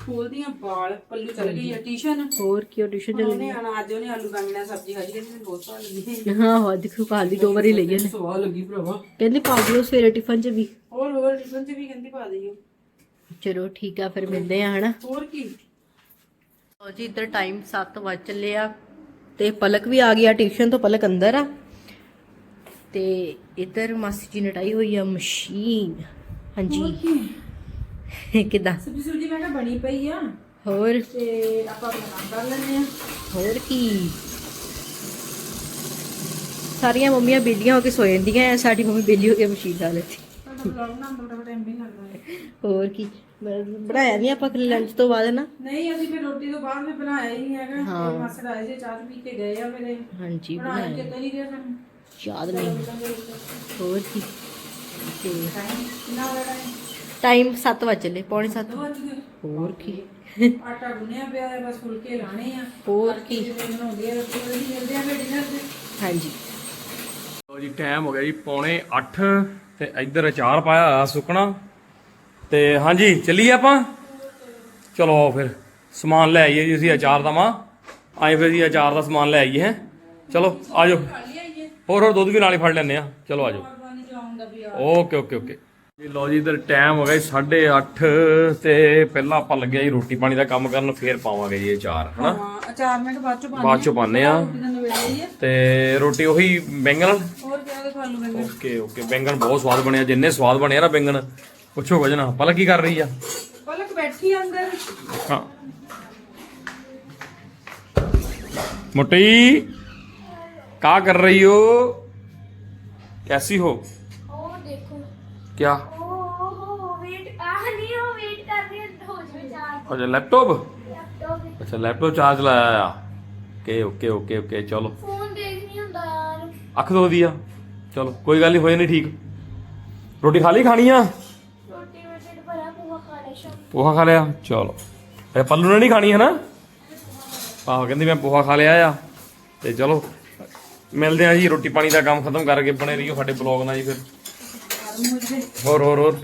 ਖੋਲਦੀ ਆ ਵਾਲ ਪੱਲੂ ਚਲ ਗਈ ਆ ਟਿਊਸ਼ਨ। ਹੋਰ ਕੀ ਟਿਊਸ਼ਨ ਚੱਲ ਉਹਨੇ ਆਣਾ ਅੱਜ ਉਹਨੇ ਆਲੂ ਬੈਂਗਣਾ ਸਬਜ਼ੀ ਖਾਈ ਕਹਿੰਦੀ ਮੈਨੂੰ ਬਹੁਤ ਸਵਾਦ ਲੱਗੀ। ਹਾਂ ਹਾਂ ਦੇਖੋ ਕਾਲੀ ਦੋ ਵਾਰੀ ਲਈ ਇਹਨੇ ਸਵਾਦ ਲੱਗੀ ਭਰਾਵਾ। ਕਹਿੰਦੀ ਪਾ ਦਿਓ ਸਵੇਰੇ ਟਿਫਨ 'ਚ ਵੀ। ਹੋਰ ਹੋਰ ਟਿਫਨ ਚ ਵੀ ਕਹਿੰਦੀ ਪਾ ਦਈਓ। ਚਲੋ ਠੀਕ ਆ ਫਿਰ ਮਿਲਦੇ ਆ ਹਨਾ। ਹੋਰ ਕੀ? ਲਓ ਜੀ ਇੱਧਰ ਟਾਈਮ 7 ਵਜ ਚੱਲੇ ਆ। ਤੇ ਪਲਕ ਵੀ ਆ ਗਿਆ ਟਿਊਸ਼ਨ ਤੋਂ ਪਲਕ ਅੰਦਰ ਆ। ਤੇ ਇੱਧਰ ਮਾਸੀ ਜੀ ਨੇ ਟਾਈ ਹੋਈ ਆ ਮਸ਼ੀਨ। ਹਾਂਜੀ। ਕਿਦਾਂ? ਸਬਜ਼ੀ ਸੁਬਜੀ ਮੈਂ ਕਿਹਾ ਬਣੀ ਪਈ ਆ। ਹੋਰ? ਤੇ ਆਪਾਂ ਆਪਣਾ ਕੰਮ ਕਰ ਲੈਂਦੇ ਆ। ਹੋਰ ਕੀ? ਸਾਰੀਆਂ ਮੰਮੀਆਂ ਬੇਲੀਆਂ ਹੋ ਕੇ ਸੋ ਜਾਂਦੀਆਂ ਸਾਡੀ ਮੰਮੀ ਬੇਲੀ ਹੋ ਕੇ ਮਸ਼ੀਨ ਲਾ ਲੈਂਦੀ। ਹੋਰ ਕੀ? ਬਣਾਇਆ ਨਹੀਂ ਆਪਾਂ ਲੰਚ ਤੋਂ ਬਾਅਦ ਨਾ ਨਹੀਂ ਅਸੀਂ ਫਿਰ ਰੋਟੀ ਤੋਂ ਬਾਅਦ ਵੀ ਬਣਾਇਆ ਹੀ ਨਹੀਂ ਹੈਗਾ। ਹਾਂ। ਆਏ ਸੀ ਚਾਹ ਪੀ ਕੇ ਗਏ ਆ ਮੇਰੇ। ਹਾਂਜੀ ਬਣਾਇਆ। ਕਿਤੇ ਨਹੀਂ ਗਿਆ ਸਾਨੂੰ। ਯਾਦ ਨਹੀਂ। ਹੋਰ ਕੀ? ਤੇ ਟਾਈਮ ਕਿੰਨਾ ਹੋ ਰਿਹਾ ਹੈ ਟਾਈਮ 7 ਵਜ ਚੱਲੇ ਪੌਣੇ 7 ਦੋ ਵੱਜ ਗਏ। ਹੋਰ ਕੀ? ਆਟਾ ਗੁੰਨਿਆ ਪਿਆ ਹੈ ਬਸ ਫੁਲਕੇ ਲਾਣੇ ਆ। ਹੋਰ ਕੀ? ਜਿਵੇਂ ਬਣਾਉਂਦੇ ਆ ਰੋਟੀ ਉਹਦੀ ਮਿਲਦੇ ਆ ਫਿਰ ਡਿਨਰ ਤੇ। ਹਾਂਜੀ। ਲਓ ਜੀ ਟਾਈਮ ਹੋ ਗਿਆ ਜੀ ਪੌਣੇ 8 ਤੇ ਇੱਧਰ ਅਚਾਰ ਪਾਇਆ ਹੋਇਆ ਸੁੱਕਣਾ। ਤੇ ਹਾਂਜੀ ਚੱਲੀਏ ਆਪਾਂ? ਚਲੋ ਆਓ ਫਿਰ ਸਮਾਨ ਲੈ ਆਈਏ ਜੀ ਅਸੀਂ ਅਚਾਰ ਦਾ ਮਾਂ ਆਏ ਫਿਰ ਜੀ ਅਚਾਰ ਦਾ ਸਮਾਨ ਲੈ ਆਈਏ ਹੈ? ਚਲੋ ਆਜੋ। ਖਾਲੀ ਆਈਏ ਹੋਰ ਹੋਰ ਦੁੱਧ ਵੀ ਨਾਲ ਹੀ ਫੜ ਲੈਂਦੇ ਆ ਚਲੋ ਆਜੋ। ਪਾਣੀ ਆ ਓਕੇ ਓਕੇ ਓਕੇ। ਜੀ ਲਓ ਜੀ ਇਧਰ ਟਾਈਮ ਹੋ ਗਿਆ 8:30 ਤੇ ਪਹਿਲਾਂ ਆਪਾਂ ਲੱਗਿਆ ਜੀ ਰੋਟੀ ਪਾਣੀ ਦਾ ਕੰਮ ਕਰਨ ਫੇਰ ਪਾਵਾਂਗੇ ਜੀ ਅਚਾਰ ਹਨਾ? ਹਾਂ ਅਚਾਰ ਮੈਂ ਬਾਅਦ ਚ ਪਾਣੀ ਬਾਅਦ ਚੋਂ ਪਾਉਂਦੇ ਆ ਤੇ ਰੋਟੀ ਉਹੀ ਬੈਂਗਣ? ਹੋਰ ਦੇ ਖਾ ਲੂ ਮੈਂ ਓਕੇ ਓਕੇ ਬੈਂਗਣ ਬਹੁਤ ਸਵਾਦ ਬਣਿਆ ਜਿੰਨੇ ਸਵਾਦ ਬਣਿਆ ਨਾ ਬੈਂਗਣ। ਪੁੱਛੋ ਕੁਝ ਨਾ ਪਲਕ ਕੀ ਕਰ ਰਹੀ ਆ ਪਲਕ ਬੈਠੀ ਆ ਅੰਦਰ हाँ मोटी क्या कर रही हो कैसी हो ਉਹ ਦੇਖੋ क्या ਉਹ ਵੇਟ ਆਹ ਨਹੀਂ ਉਹ ਵੇਟ ਕਰ ਰਹੀ ਹੈ ਹੋ ਜਾਵੇ ਚਾਰ अच्छा लैपटॉप ਲੈਪਟਾਪ अच्छा लैपटॉप चार्ज लाया ओके ओके ओके ओके चलो ਫੋਨ ਦੇਖ ਨਹੀਂ ਹੁੰਦਾ ਯਾਰ अख धो दिया चलो कोई गल नहीं होए नहीं ठीक रोटी खा ली खानी आ ਪੋਹਾ ਖਾ ਲਿਆ? ਚਲੋ। ਇਹ ਪੱਲੂ ਨੇ ਨਹੀਂ ਖਾਣੀ ਹੈ ਨਾ ਆਹ ਕਹਿੰਦੀ ਮੈਂ ਪੋਹਾ ਖਾ ਲਿਆ ਆ। ਤੇ ਚਲੋ ਮਿਲਦੇ ਆ ਜੀ ਰੋਟੀ ਪਾਣੀ ਦਾ ਕੰਮ ਖਤਮ ਕਰਕੇ ਬਣੇ ਰਹੀਓ ਸਾਡੇ ਬਲੌਗ ਨਾਲ ਜੀ ਫਿਰ। ਹੋਰ ਹੋਰ ਹੋਰ।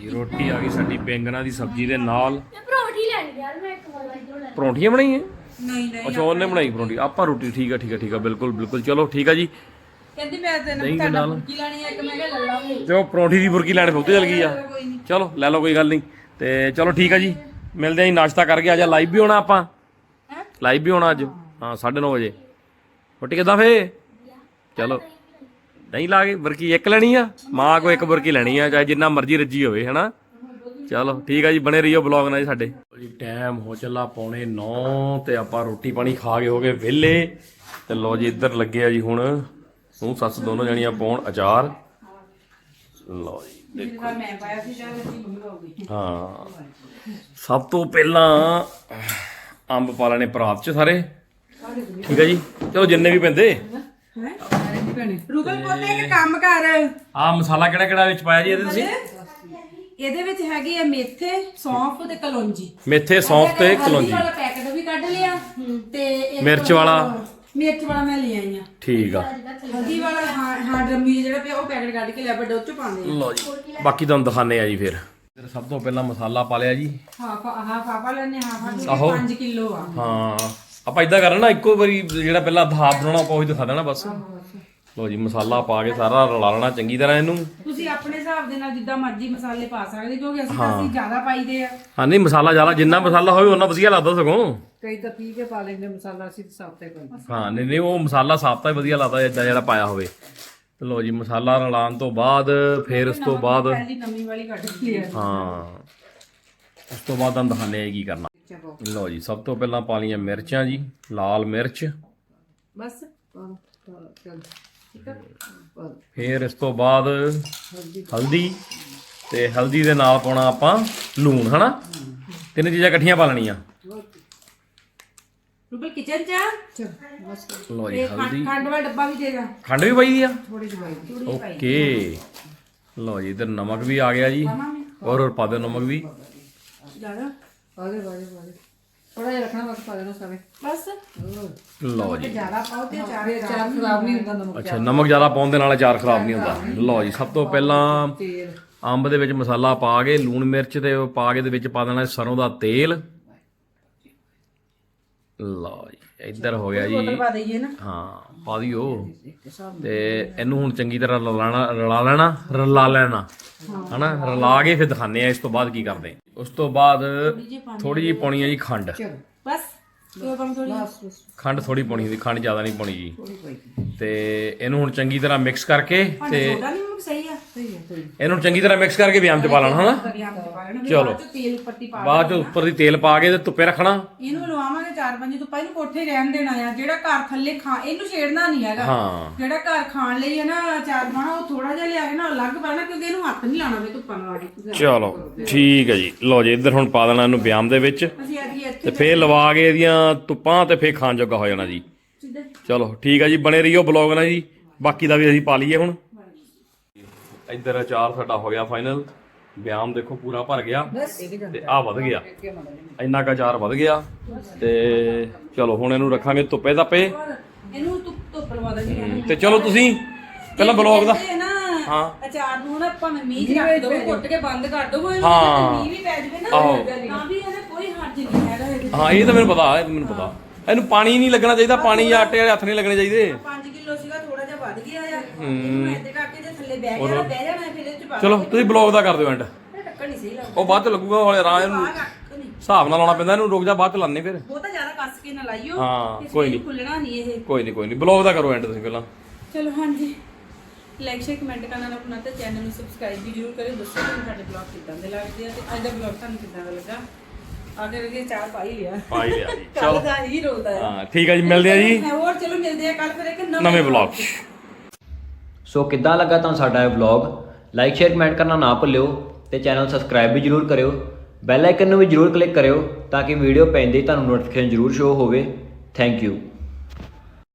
ਜੀ ਰੋਟੀ ਆ ਗਈ ਸਾਡੀ ਪਿੰਗਣਾ ਦੀ ਸਬਜ਼ੀ ਦੇ ਨਾਲ। ਪਰੌਂਠੀ ਲੈਣੀ ਯਾਰ ਮੈਂ ਇੱਕ ਹੋਰ ਇਧਰੋਂ ਲੈ ਪਰੌਂਠੀਆਂ ਬਣਾਈਆਂ? ਨਹੀਂ ਨਹੀਂ ਅੱਛਾ ਉਹਨੇ ਬਣਾਈ ਪਰੌਂਠੀ। ਆਪਾਂ ਰੋਟੀ ਠੀਕ ਆ ਠੀਕ ਆ ਠੀਕ ਆ ਬਿਲਕੁਲ ਬਿਲਕੁਲ। ਚਲੋ ਠੀਕ ਆ ਜੀ। ਕਹਿੰਦੀ ਮੈਂ ਤੈਨੂੰ ਤੁਹਾਡਾ ਬੁਰਕੀ ਲੈਣੀ ਆ ਕਿ ਮੈਂ ਲੈ ਲਾਂਗੀ। ਜੋ ਪਰੌਂਠੀ ਦੀ ਬੁਰਕੀ ਲੈਣ ਫੋਤੇ ਚਲ ਗਈ ਆ। ਚਲੋ ਲੈ ਲਓ ਕੋਈ ਗੱਲ ਨਹੀਂ। ਤੇ ਚਲੋ ਠੀਕ ਆ ਜੀ। ਮਿਲਦੇ ਆ ਜੀ ਨਾਸ਼ਤਾ ਕਰਕੇ। ਆ ਜਾ ਲਾਈਵ ਵੀ ਹੋਣਾ ਆਪਾਂ। ਲਾਈਵ ਵੀ ਹੋਣਾ ਅੱਜ। ਹਾਂ 9:30 ਵਜੇ। ਰੋਟੀ ਕਿੱਦਾਂ ਫੇ? ਚਲੋ। ਨਹੀਂ ਲਾ ਕੇ ਬੁਰਕੀ ਇੱਕ ਲੈਣੀ ਆ। ਮਾਂ ਕੋ ਇੱਕ ਬੁਰਕੀ ਲੈਣੀ ਆ ਚਾਹੇ ਜਿੰਨਾ ਮਰਜ਼ੀ ਰੱਜੀ ਹੋਵੇ ਹਨਾ? ਚਲੋ ਠੀਕ ਆ ਜੀ ਬਣੇ ਰਹੀਓ ਬਲੌਗ ਨਾਲ ਜੀ ਸਾਡੇ। ਜੀ ਟਾਈਮ ਹੋ ਚੱਲਾ ਪੌਣੇ 9 ਤੇ ਆਪਾਂ ਰੋਟੀ ਪਾਣੀ ਖਾ ਕੇ ਹੋ ਗਏ ਵਿਹਲੇ। ਤੇ ਲੋ ਜੀ ਇੱਧਰ ਲੱਗੇ ਆ ਜੀ ਹੁਣ। ਨੂੰ ਸੱਸ ਦੋਨੋਂ ਜਣੀਆਂ ਪਾਉਣ ਅਚਾਰ। ਲੋ ਜੀ। ਜਿਹੜਾ ਮੈਂ ਪਾਇਆ ਸੀ ਜਾਂ ਮੇਰੀ ਮੰਮੀ ਪਾਉਗੀ ਹਾਂ। ਸਭ ਤੋਂ ਪਹਿਲਾਂ ਅੰਬ ਪਾ ਲੈਣੇ ਪਰਾਤ ਚ ਸਾਰੇ। ਠੀਕ ਹੈ ਜੀ। ਚਲੋ ਜਿੰਨੇ ਵੀ ਪੈਂਦੇ। ਹੈ? ਰੁਕਲ ਪੋਤੇ ਇੱਕ ਕੰਮ ਕਰ। ਆ ਮਸਾਲਾ ਕਿਹੜਾ ਕਿਹੜਾ ਵਿੱਚ ਪਾਇਆ ਜੀ ਇਹਦੇ ਤੁਸੀਂ? ਇਹਦੇ ਵਿੱਚ ਹੈਗੀ ਆ ਮੇਥੇ ਸੌਂਫ ਤੇ ਕਲੌਂਜੀ। ਮੇਥੇ ਸੌਂਫ ਤੇ ਕਲੌਂਜੀ। ਵਾਲਾ ਪੈਕਟ ਵੀ ਕੱਢ ਲਿਆ। ਤੇ ਮਿਰਚ ਵਾਲਾ? ਮਿਰਚ ਵਾਲਾ ਮੈਂ ਲੈ ਆਈ ਆ। ਠੀਕ ਆ। ਹਲਦੀ ਵਾਲਾ ਹਾਂ ਹਾਂ ਡਰਮੀ ਜਿਹੜਾ ਪਿਆ ਉਹ ਪੈਕਟ ਕੱਢ ਕੇ ਲਿਆ ਵੱਡੇ ਉਹ ਚ ਪਾਉਂਦੇ ਆ। ਲਓ ਜੀ ਬਾਕੀ ਤੁਹਾਨੂੰ ਦਿਖਾਣੇ ਆ ਜੀ ਫਿਰ। ਫਿਰ ਸਭ ਤੋਂ ਪਹਿਲਾਂ ਮਸਾਲਾ ਪਾ ਲਿਆ ਜੀ। ਹਾਂ ਹਾਂ ਪਾਪਾ ਲੈਣੇ ਹਾਂ ਆਹੋ। 5 ਕਿਲੋ ਆ। ਹਾਂ ਆਪਾਂ ਇਦਾਂ ਕਰਨਾ ਇੱਕੋ ਵਾਰੀ ਜਿਹੜਾ ਪਹਿਲਾਂ ਧਾਪ ਬਣਾਉਣਾ ਆਪਾਂ ਉਹੀ ਦਿਖਾ ਦੇਣਾ ਬਸ। ਲਓ ਜੀ ਮਸਾਲਾ ਪਾ ਕੇ ਸਾਰਾ ਰਲਾ ਲੈਣਾ ਚੰਗੀ ਤਰ੍ਹਾਂ ਇਹਨੂੰ। ਤੁਸੀਂ ਆਪਣੇ ਹਿਸਾਬ ਦੇ ਨਾਲ ਜਿੱਦਾਂ ਮਰਜ਼ੀ ਮਸਾਲੇ ਪਾ ਸਕਦੇ ਕਿਉਂਕਿ ਅਸੀਂ ਤਾਂ ਅਸੀਂ ਜ਼ਿਆਦਾ ਪਾਈਦੇ ਆ। ਹਾਂ ਨਹੀਂ ਮਸਾਲਾ ਜ਼ਿਆਦਾ ਜਿੰਨਾ ਮਸਾਲਾ ਹੋਵੇ ਉਹਨਾਂ ਵਧੀਆ ਲੱਗਦਾ ਸਗੋਂ। ਕਈ ਤਾਂ ਪੀ ਕੇ ਪਾ ਲੈਂਦੇ ਮਸਾਲਾ ਅਸੀਂ ਤਾਂ ਸਾਫ਼ ਤੇ ਕੋਈ ਹਾਂ ਨਹੀਂ ਨਹੀਂ ਉਹ ਮਸਾਲਾ ਸਾਫਤਾ ਹੀ ਵਧੀਆ ਲੱਗਦਾ ਇਦਾਂ ਜਿਹੜਾ ਪਾਇਆ ਹੋਵੇ। ਤੇ ਲਓ ਜੀ ਮਸਾਲਾ ਰਲਾਉਣ ਤੋਂ ਬਾਅਦ ਫਿਰ ਉਸ ਤੋਂ ਬਾਅਦ ਪਹਿਲੀ ਨਵੀਂ ਵਾਲੀ ਕੱਢ ਲਈ ਆ ਹਾਂ ਉਸ ਤੋਂ ਬਾਅਦ ਤੁਹਾਨੂੰ ਦਿਖਾਣੇ ਆ ਕੀ ਕਰਨਾ। ਲਓ ਜੀ ਸਭ ਤੋਂ ਪਹਿਲਾਂ ਪਾ ਲਈਆਂ ਮਿਰਚਾਂ ਜੀ ਲਾਲ ਮਿਰਚ। ਬਸ ਚਲ। ਠੀਕ ਆ ਫਿਰ ਇਸ ਤੋਂ ਬਾਅਦ ਹਲਦੀ ਤੇ ਹਲਦੀ ਦੇ ਨਾਲ ਪਾਉਣਾ ਆਪਾਂ ਲੂਣ ਹਨਾ? ਤਿੰਨ ਚੀਜ਼ਾਂ ਇਕੱਠੀਆਂ ਪਾ ਲੈਣੀਆਂ। ਰੂਬਲ ਕਿਚਨ ਚ ਲਓ ਜੀ ਹਲਦੀ। ਖੰਡ ਡੱਬਾ ਵੀ ਦੇ ਜਾ ਖੰਡ ਵੀ ਪਾਈ ਦੀ ਆ? ਥੋੜੀ ਜਿਹੀ ਪਾਈ ਓਕੇ। ਲਓ ਜੀ ਇਧਰ ਨਮਕ ਵੀ ਆ ਗਿਆ ਜੀ। ਹੋਰ ਹੋਰ ਪਾ ਦਿਓ ਨਮਕ ਵੀ। ਜ਼ਿਆਦਾ। ਪਾਦੇ ਪਾਦੇ ਪਾਦੇ ਥੋੜਾ ਜਿਹਾ ਰੱਖਣਾ ਬਸ ਪਾ ਦੇਣਾ ਸਾਰੇ ਬਸ। ਲਓ ਜੀ। ਜ਼ਿਆਦਾ ਪਾਓ ਤੇ ਚਾਰ ਚਾਰ ਖਰਾਬ ਨਹੀਂ ਹੁੰਦਾ। ਨਮਕ ਅੱਛਾ ਨਮਕ ਜ਼ਿਆਦਾ ਪਾਉਣ ਦੇ ਨਾਲ ਅਚਾਰ ਖਰਾਬ ਨਹੀਂ ਹੁੰਦਾ। ਲਓ ਜੀ ਸਭ ਤੋਂ ਪਹਿਲਾਂ ਤੇਲ। ਅੰਬ ਦੇ ਵਿੱਚ ਮਸਾਲਾ ਪਾ ਕੇ ਲੂਣ ਮਿਰਚ ਤੇ ਉਹ ਪਾ ਕੇ ਦੇ ਵਿੱਚ ਪਾ ਦੇਣਾ ਸਰੋਂ ਦਾ ਤੇਲ। ਲਓ ਜੀ ਇੱਧਰ ਹੋ ਗਿਆ ਜੀ। ਬੋਤਲ ਪਾ ਦਈਏ ਨਾ। ਹਾਂ ਪਾ ਦਿਓ। ਤੇ ਇਹਨੂੰ ਹੁਣ ਚੰਗੀ ਤਰ੍ਹਾਂ ਰਲਾਣਾ ਰਲਾ ਲੈਣਾ ਰਲਾ ਲੈਣਾ। ਹਨਾ ਰਲਾ ਕੇ ਫਿਰ ਦਿਖਾਣੇ ਆ ਇਸ ਤੋਂ ਬਾਅਦ ਕੀ ਕਰਦੇ। ਉਸ ਤੋਂ ਬਾਅਦ ਥੋੜੀ ਜਿਹੀ ਪਾਉਣੀ ਹੈ ਜੀ ਖੰਡ। ਬਸ। ਖੰਡ ਥੋੜੀ ਪਾਉਣੀ ਹੁੰਦੀ ਖੰਡ ਜ਼ਿਆਦਾ ਨਹੀਂ ਪਾਉਣੀ ਜੀ। ਤੇ ਇਹਨੂੰ ਹੁਣ ਚੰਗੀ ਤਰ੍ਹਾਂ ਮਿਕਸ ਕਰਕੇ ਤੇ ਇਹਨੂੰ ਚੰਗੀ ਤਰ੍ਹਾਂ ਮਿਕਸ ਕਰਕੇ ਵਿਆਮ ਚ ਪਾ ਲੈਣਾ ਹਨਾ? ਚਲੋ। ਬਾਅਦ ਚ ਉੱਪਰ ਦੀ ਤੇਲ ਪਾ ਕੇ ਤੇ ਧੁੱਪੇ ਰੱਖਣਾ। ਇਹਨੂੰ ਲਵਾਵਾਂਗੇ ਚਾਰ ਪੰਜ ਤੋਂ ਪਹਿਲਾਂ ਕੋਠੇ ਰਹਿਣ ਦੇਣਾ ਆ। ਜਿਹੜਾ ਘਰ ਥੱਲੇ ਖਾ ਇਹਨੂੰ ਛੇੜਨਾ ਨਹੀਂ ਹੈਗਾ। ਹਾਂ। ਜਿਹੜਾ ਘਰ ਖਾਣ ਲਈ ਹੈ ਨਾ ਚਾਰ ਪਾਣਾ ਉਹ ਥੋੜਾ ਜਿਹਾ ਲਿਆ ਕੇ ਨਾ ਅਲੱਗ ਪਾਣਾ ਕਿਉਂਕਿ ਇਹਨੂੰ ਹੱਥ ਨਹੀਂ ਲਾਣਾ ਵੇ ਧੁੱਪਾਂ ਨਾਲ। ਚਲੋ ਠੀਕ ਹੈ ਜੀ। ਲਓ ਜੀ ਇੱਧਰ ਹੁਣ ਪਾ ਦੇਣਾ ਇਹਨੂੰ ਵਿਆਮ ਦੇ ਵਿੱਚ। ਤੇ ਫੇਰ ਲਵਾ ਕੇ ਇਹਦੀਆਂ ਧੁੱਪਾਂ ਤੇ ਫੇਰ ਖਾਣ ਜੋਗਾ ਹੋ ਜਾਣਾ ਜੀ। ਚਲੋ ਠੀਕ ਹੈ ਜੀ ਬਣੇ ਰਹੀਓ ਬਲੌਗ ਨਾਲ ਜੀ। ਬਾਕੀ ਦਾ ਵੀ ਅਸੀਂ ਪਾ ਲਈਏ ਹੁਣ। ਇੱਧਰ ਅਚਾਰ ਸਾਡਾ ਹੋ ਗਿਆ ਫਾਈਨਲ। ਵਿਆਮ ਦੇਖੋ ਪੂਰਾ ਭਰ ਗਿਆ। ਤੇ ਆ ਵਧ ਗਿਆ। ਇੰਨਾ ਕੁ ਅਚਾਰ ਵਧ ਗਿਆ। ਤੇ ਚਲੋ ਹੁਣ ਇਹਨੂੰ ਰੱਖਾਂਗੇ ਧੁੱਪੇ ਧੱਪੇ। ਇਹਨੂੰ ਧੁੱਪ ਧੁੱਪ ਲਵਾ ਦਾਂਗੇ ਤੇ ਚਲੋ ਤੁਸੀਂ ਪਹਿਲਾਂ ਬਲੌਗ ਦਾ ਹਾਂ। ਅਚਾਰ ਨੂੰ ਨਾ ਭਾਵੇਂ ਮੀਂਹ ਚ ਰੱਖ ਦੋ ਕੁੱਟ ਕੇ ਬੰਦ ਕਰ ਦੋ ਹਾਂ। ਮੀਂਹ ਵੀ ਪੈ ਜਵੇ ਨਾ ਆਹੋ। ਤਾਂ ਵੀ ਇਹਨੇ ਕੋਈ ਹਰਜ ਨਹੀਂ ਹੈਗਾ ਇਹਦੇ ਹਾਂ ਇਹ ਤਾਂ ਮੈਨੂੰ ਪਤਾ ਇਹ ਤਾਂ ਮੈਨੂੰ ਪਤਾ। ਇਹਨੂੰ ਪਾਣੀ ਨਹੀਂ ਲੱਗਣਾ ਚਾਹੀਦਾ ਪਾਣੀ ਜਾਂ ਆਟੇ ਵਾਲੇ ਹੱਥ ਨਹੀਂ ਲੱਗਣੇ ਚਾਹੀਦੇ। 5 ਕਿਲੋ ਸੀਗਾ ਥੋੜਾ ਜਿਹਾ ਵੱਧ ਗਿਆ ਆ। ਇਹਨੂੰ ਐਦੇ ਕਰਕੇ ਜੇ ਥੱਲੇ ਬਹਿ ਗਿਆ ਨਾ ਬਹਿ ਜਾਣਾ ਫਿਰ ਇਹਦੇ ਚ ਪਾ ਚਲੋ ਤੁਸੀਂ ਬਲੌਗ ਦਾ ਕਰ ਦਿਓ ਐਂਡ ਇਹ ਢੱਕਣ ਨਹੀਂ ਸਹੀ ਲੱਗਦਾ। ਉਹ ਬਾਅਦ ਚ ਲੱਗੂਗਾ ਹੌਲੇ ਇਹਨੂੰ ਨਹੀਂ। ਹਿਸਾਬ ਨਾਲ ਲਾਉਣਾ ਪੈਂਦਾ ਇਹਨੂੰ ਰੁਕ ਜਾ ਬਾਅਦ ਚ ਲਾਣੇ ਫਿਰ। ਉਹ ਤਾਂ ਜ਼ਿਆਦਾ ਕੱਸ ਕੇ ਨਾ ਲਾਈਓ। ਹਾਂ, ਇਸ ਕੋਈ ਨਹੀਂ। ਖੁੱਲਣਾ ਨਹੀਂ ਇਹ। ਕੋਈ ਨਹੀਂ ਕੋਈ ਨਹੀਂ। ਬਲੌਗ ਦਾ ਕਰੋ ਐਂਡ ਤੁਸੀਂ ਪਹਿਲਾਂ। ਚਲੋ ਹਾਂਜੀ। ਲਾਈਕ ਸ਼ੇਅਰ ਕਮੈਂਟ ਕਰਨਾ ਨਾ ਭੁੱਲਣਾ ਤੇ ਚੈਨਲ ਨੂੰ ਸਬਸਕ੍ਰਾਈਬ ਵੀ ਜਰੂਰ ਕਰਿਓ। ਦੱਸੋ ਤੁਹਾਨੂੰ ਸਾਡੇ ਬਲੌਗ ਕਿੱਦਾਂ ਦੇ ਲੱਗਦੇ ਆ ਤੇ ਅੱਜ ਦਾ ਬਲੌਗ ਤੁਹਾਨੂੰ ਕਿੱਦਾਂ ਦਾ ਲੱਗਾ? ਆਗੇ ਰਗੇ ਚਾਰ ਪਾਈ ਲਿਆ ਪਾ ਹੀ ਲਿਆ ਜੀ ਕੱਲ ਦਾ ਹੀ ਰੋਦਾ ਹੈ ਹਾਂ ਠੀਕ ਹੈ ਜੀ ਮਿਲਦੇ ਆ ਜੀ। ਹੋਰ ਚਲੋ ਮਿਲਦੇ ਆ ਕੱਲ ਫਿਰ ਇੱਕ ਨਵੇਂ ਬਲੌਗ ਸੋ ਕਿੱਦਾਂ ਲੱਗਾ ਤੁਹਾਨੂੰ ਸਾਡਾ ਇਹ ਵਲੌਗ ਲਾਈਕ ਸ਼ੇਅਰ ਕਮੈਂਟ ਕਰਨਾ ਨਾ ਭੁੱਲਿਓ ਤੇ ਚੈਨਲ ਸਬਸਕ੍ਰਾਈਬ ਵੀ ਜਰੂਰ ਕਰਿਓ। ਬੈਲ ਆਈਕਨ ਨੂੰ ਵੀ ਜਰੂਰ ਕਲਿੱਕ ਕਰਿਓ ਤਾਂ ਕਿ ਵੀਡੀਓ ਪੈਂਦੇ ਹੀ ਤੁਹਾਨੂੰ ਨੋਟੀਫਿਕੇਸ਼ਨ ਜਰੂਰ ਸ਼ੋ ਹੋਵੇ। Thank you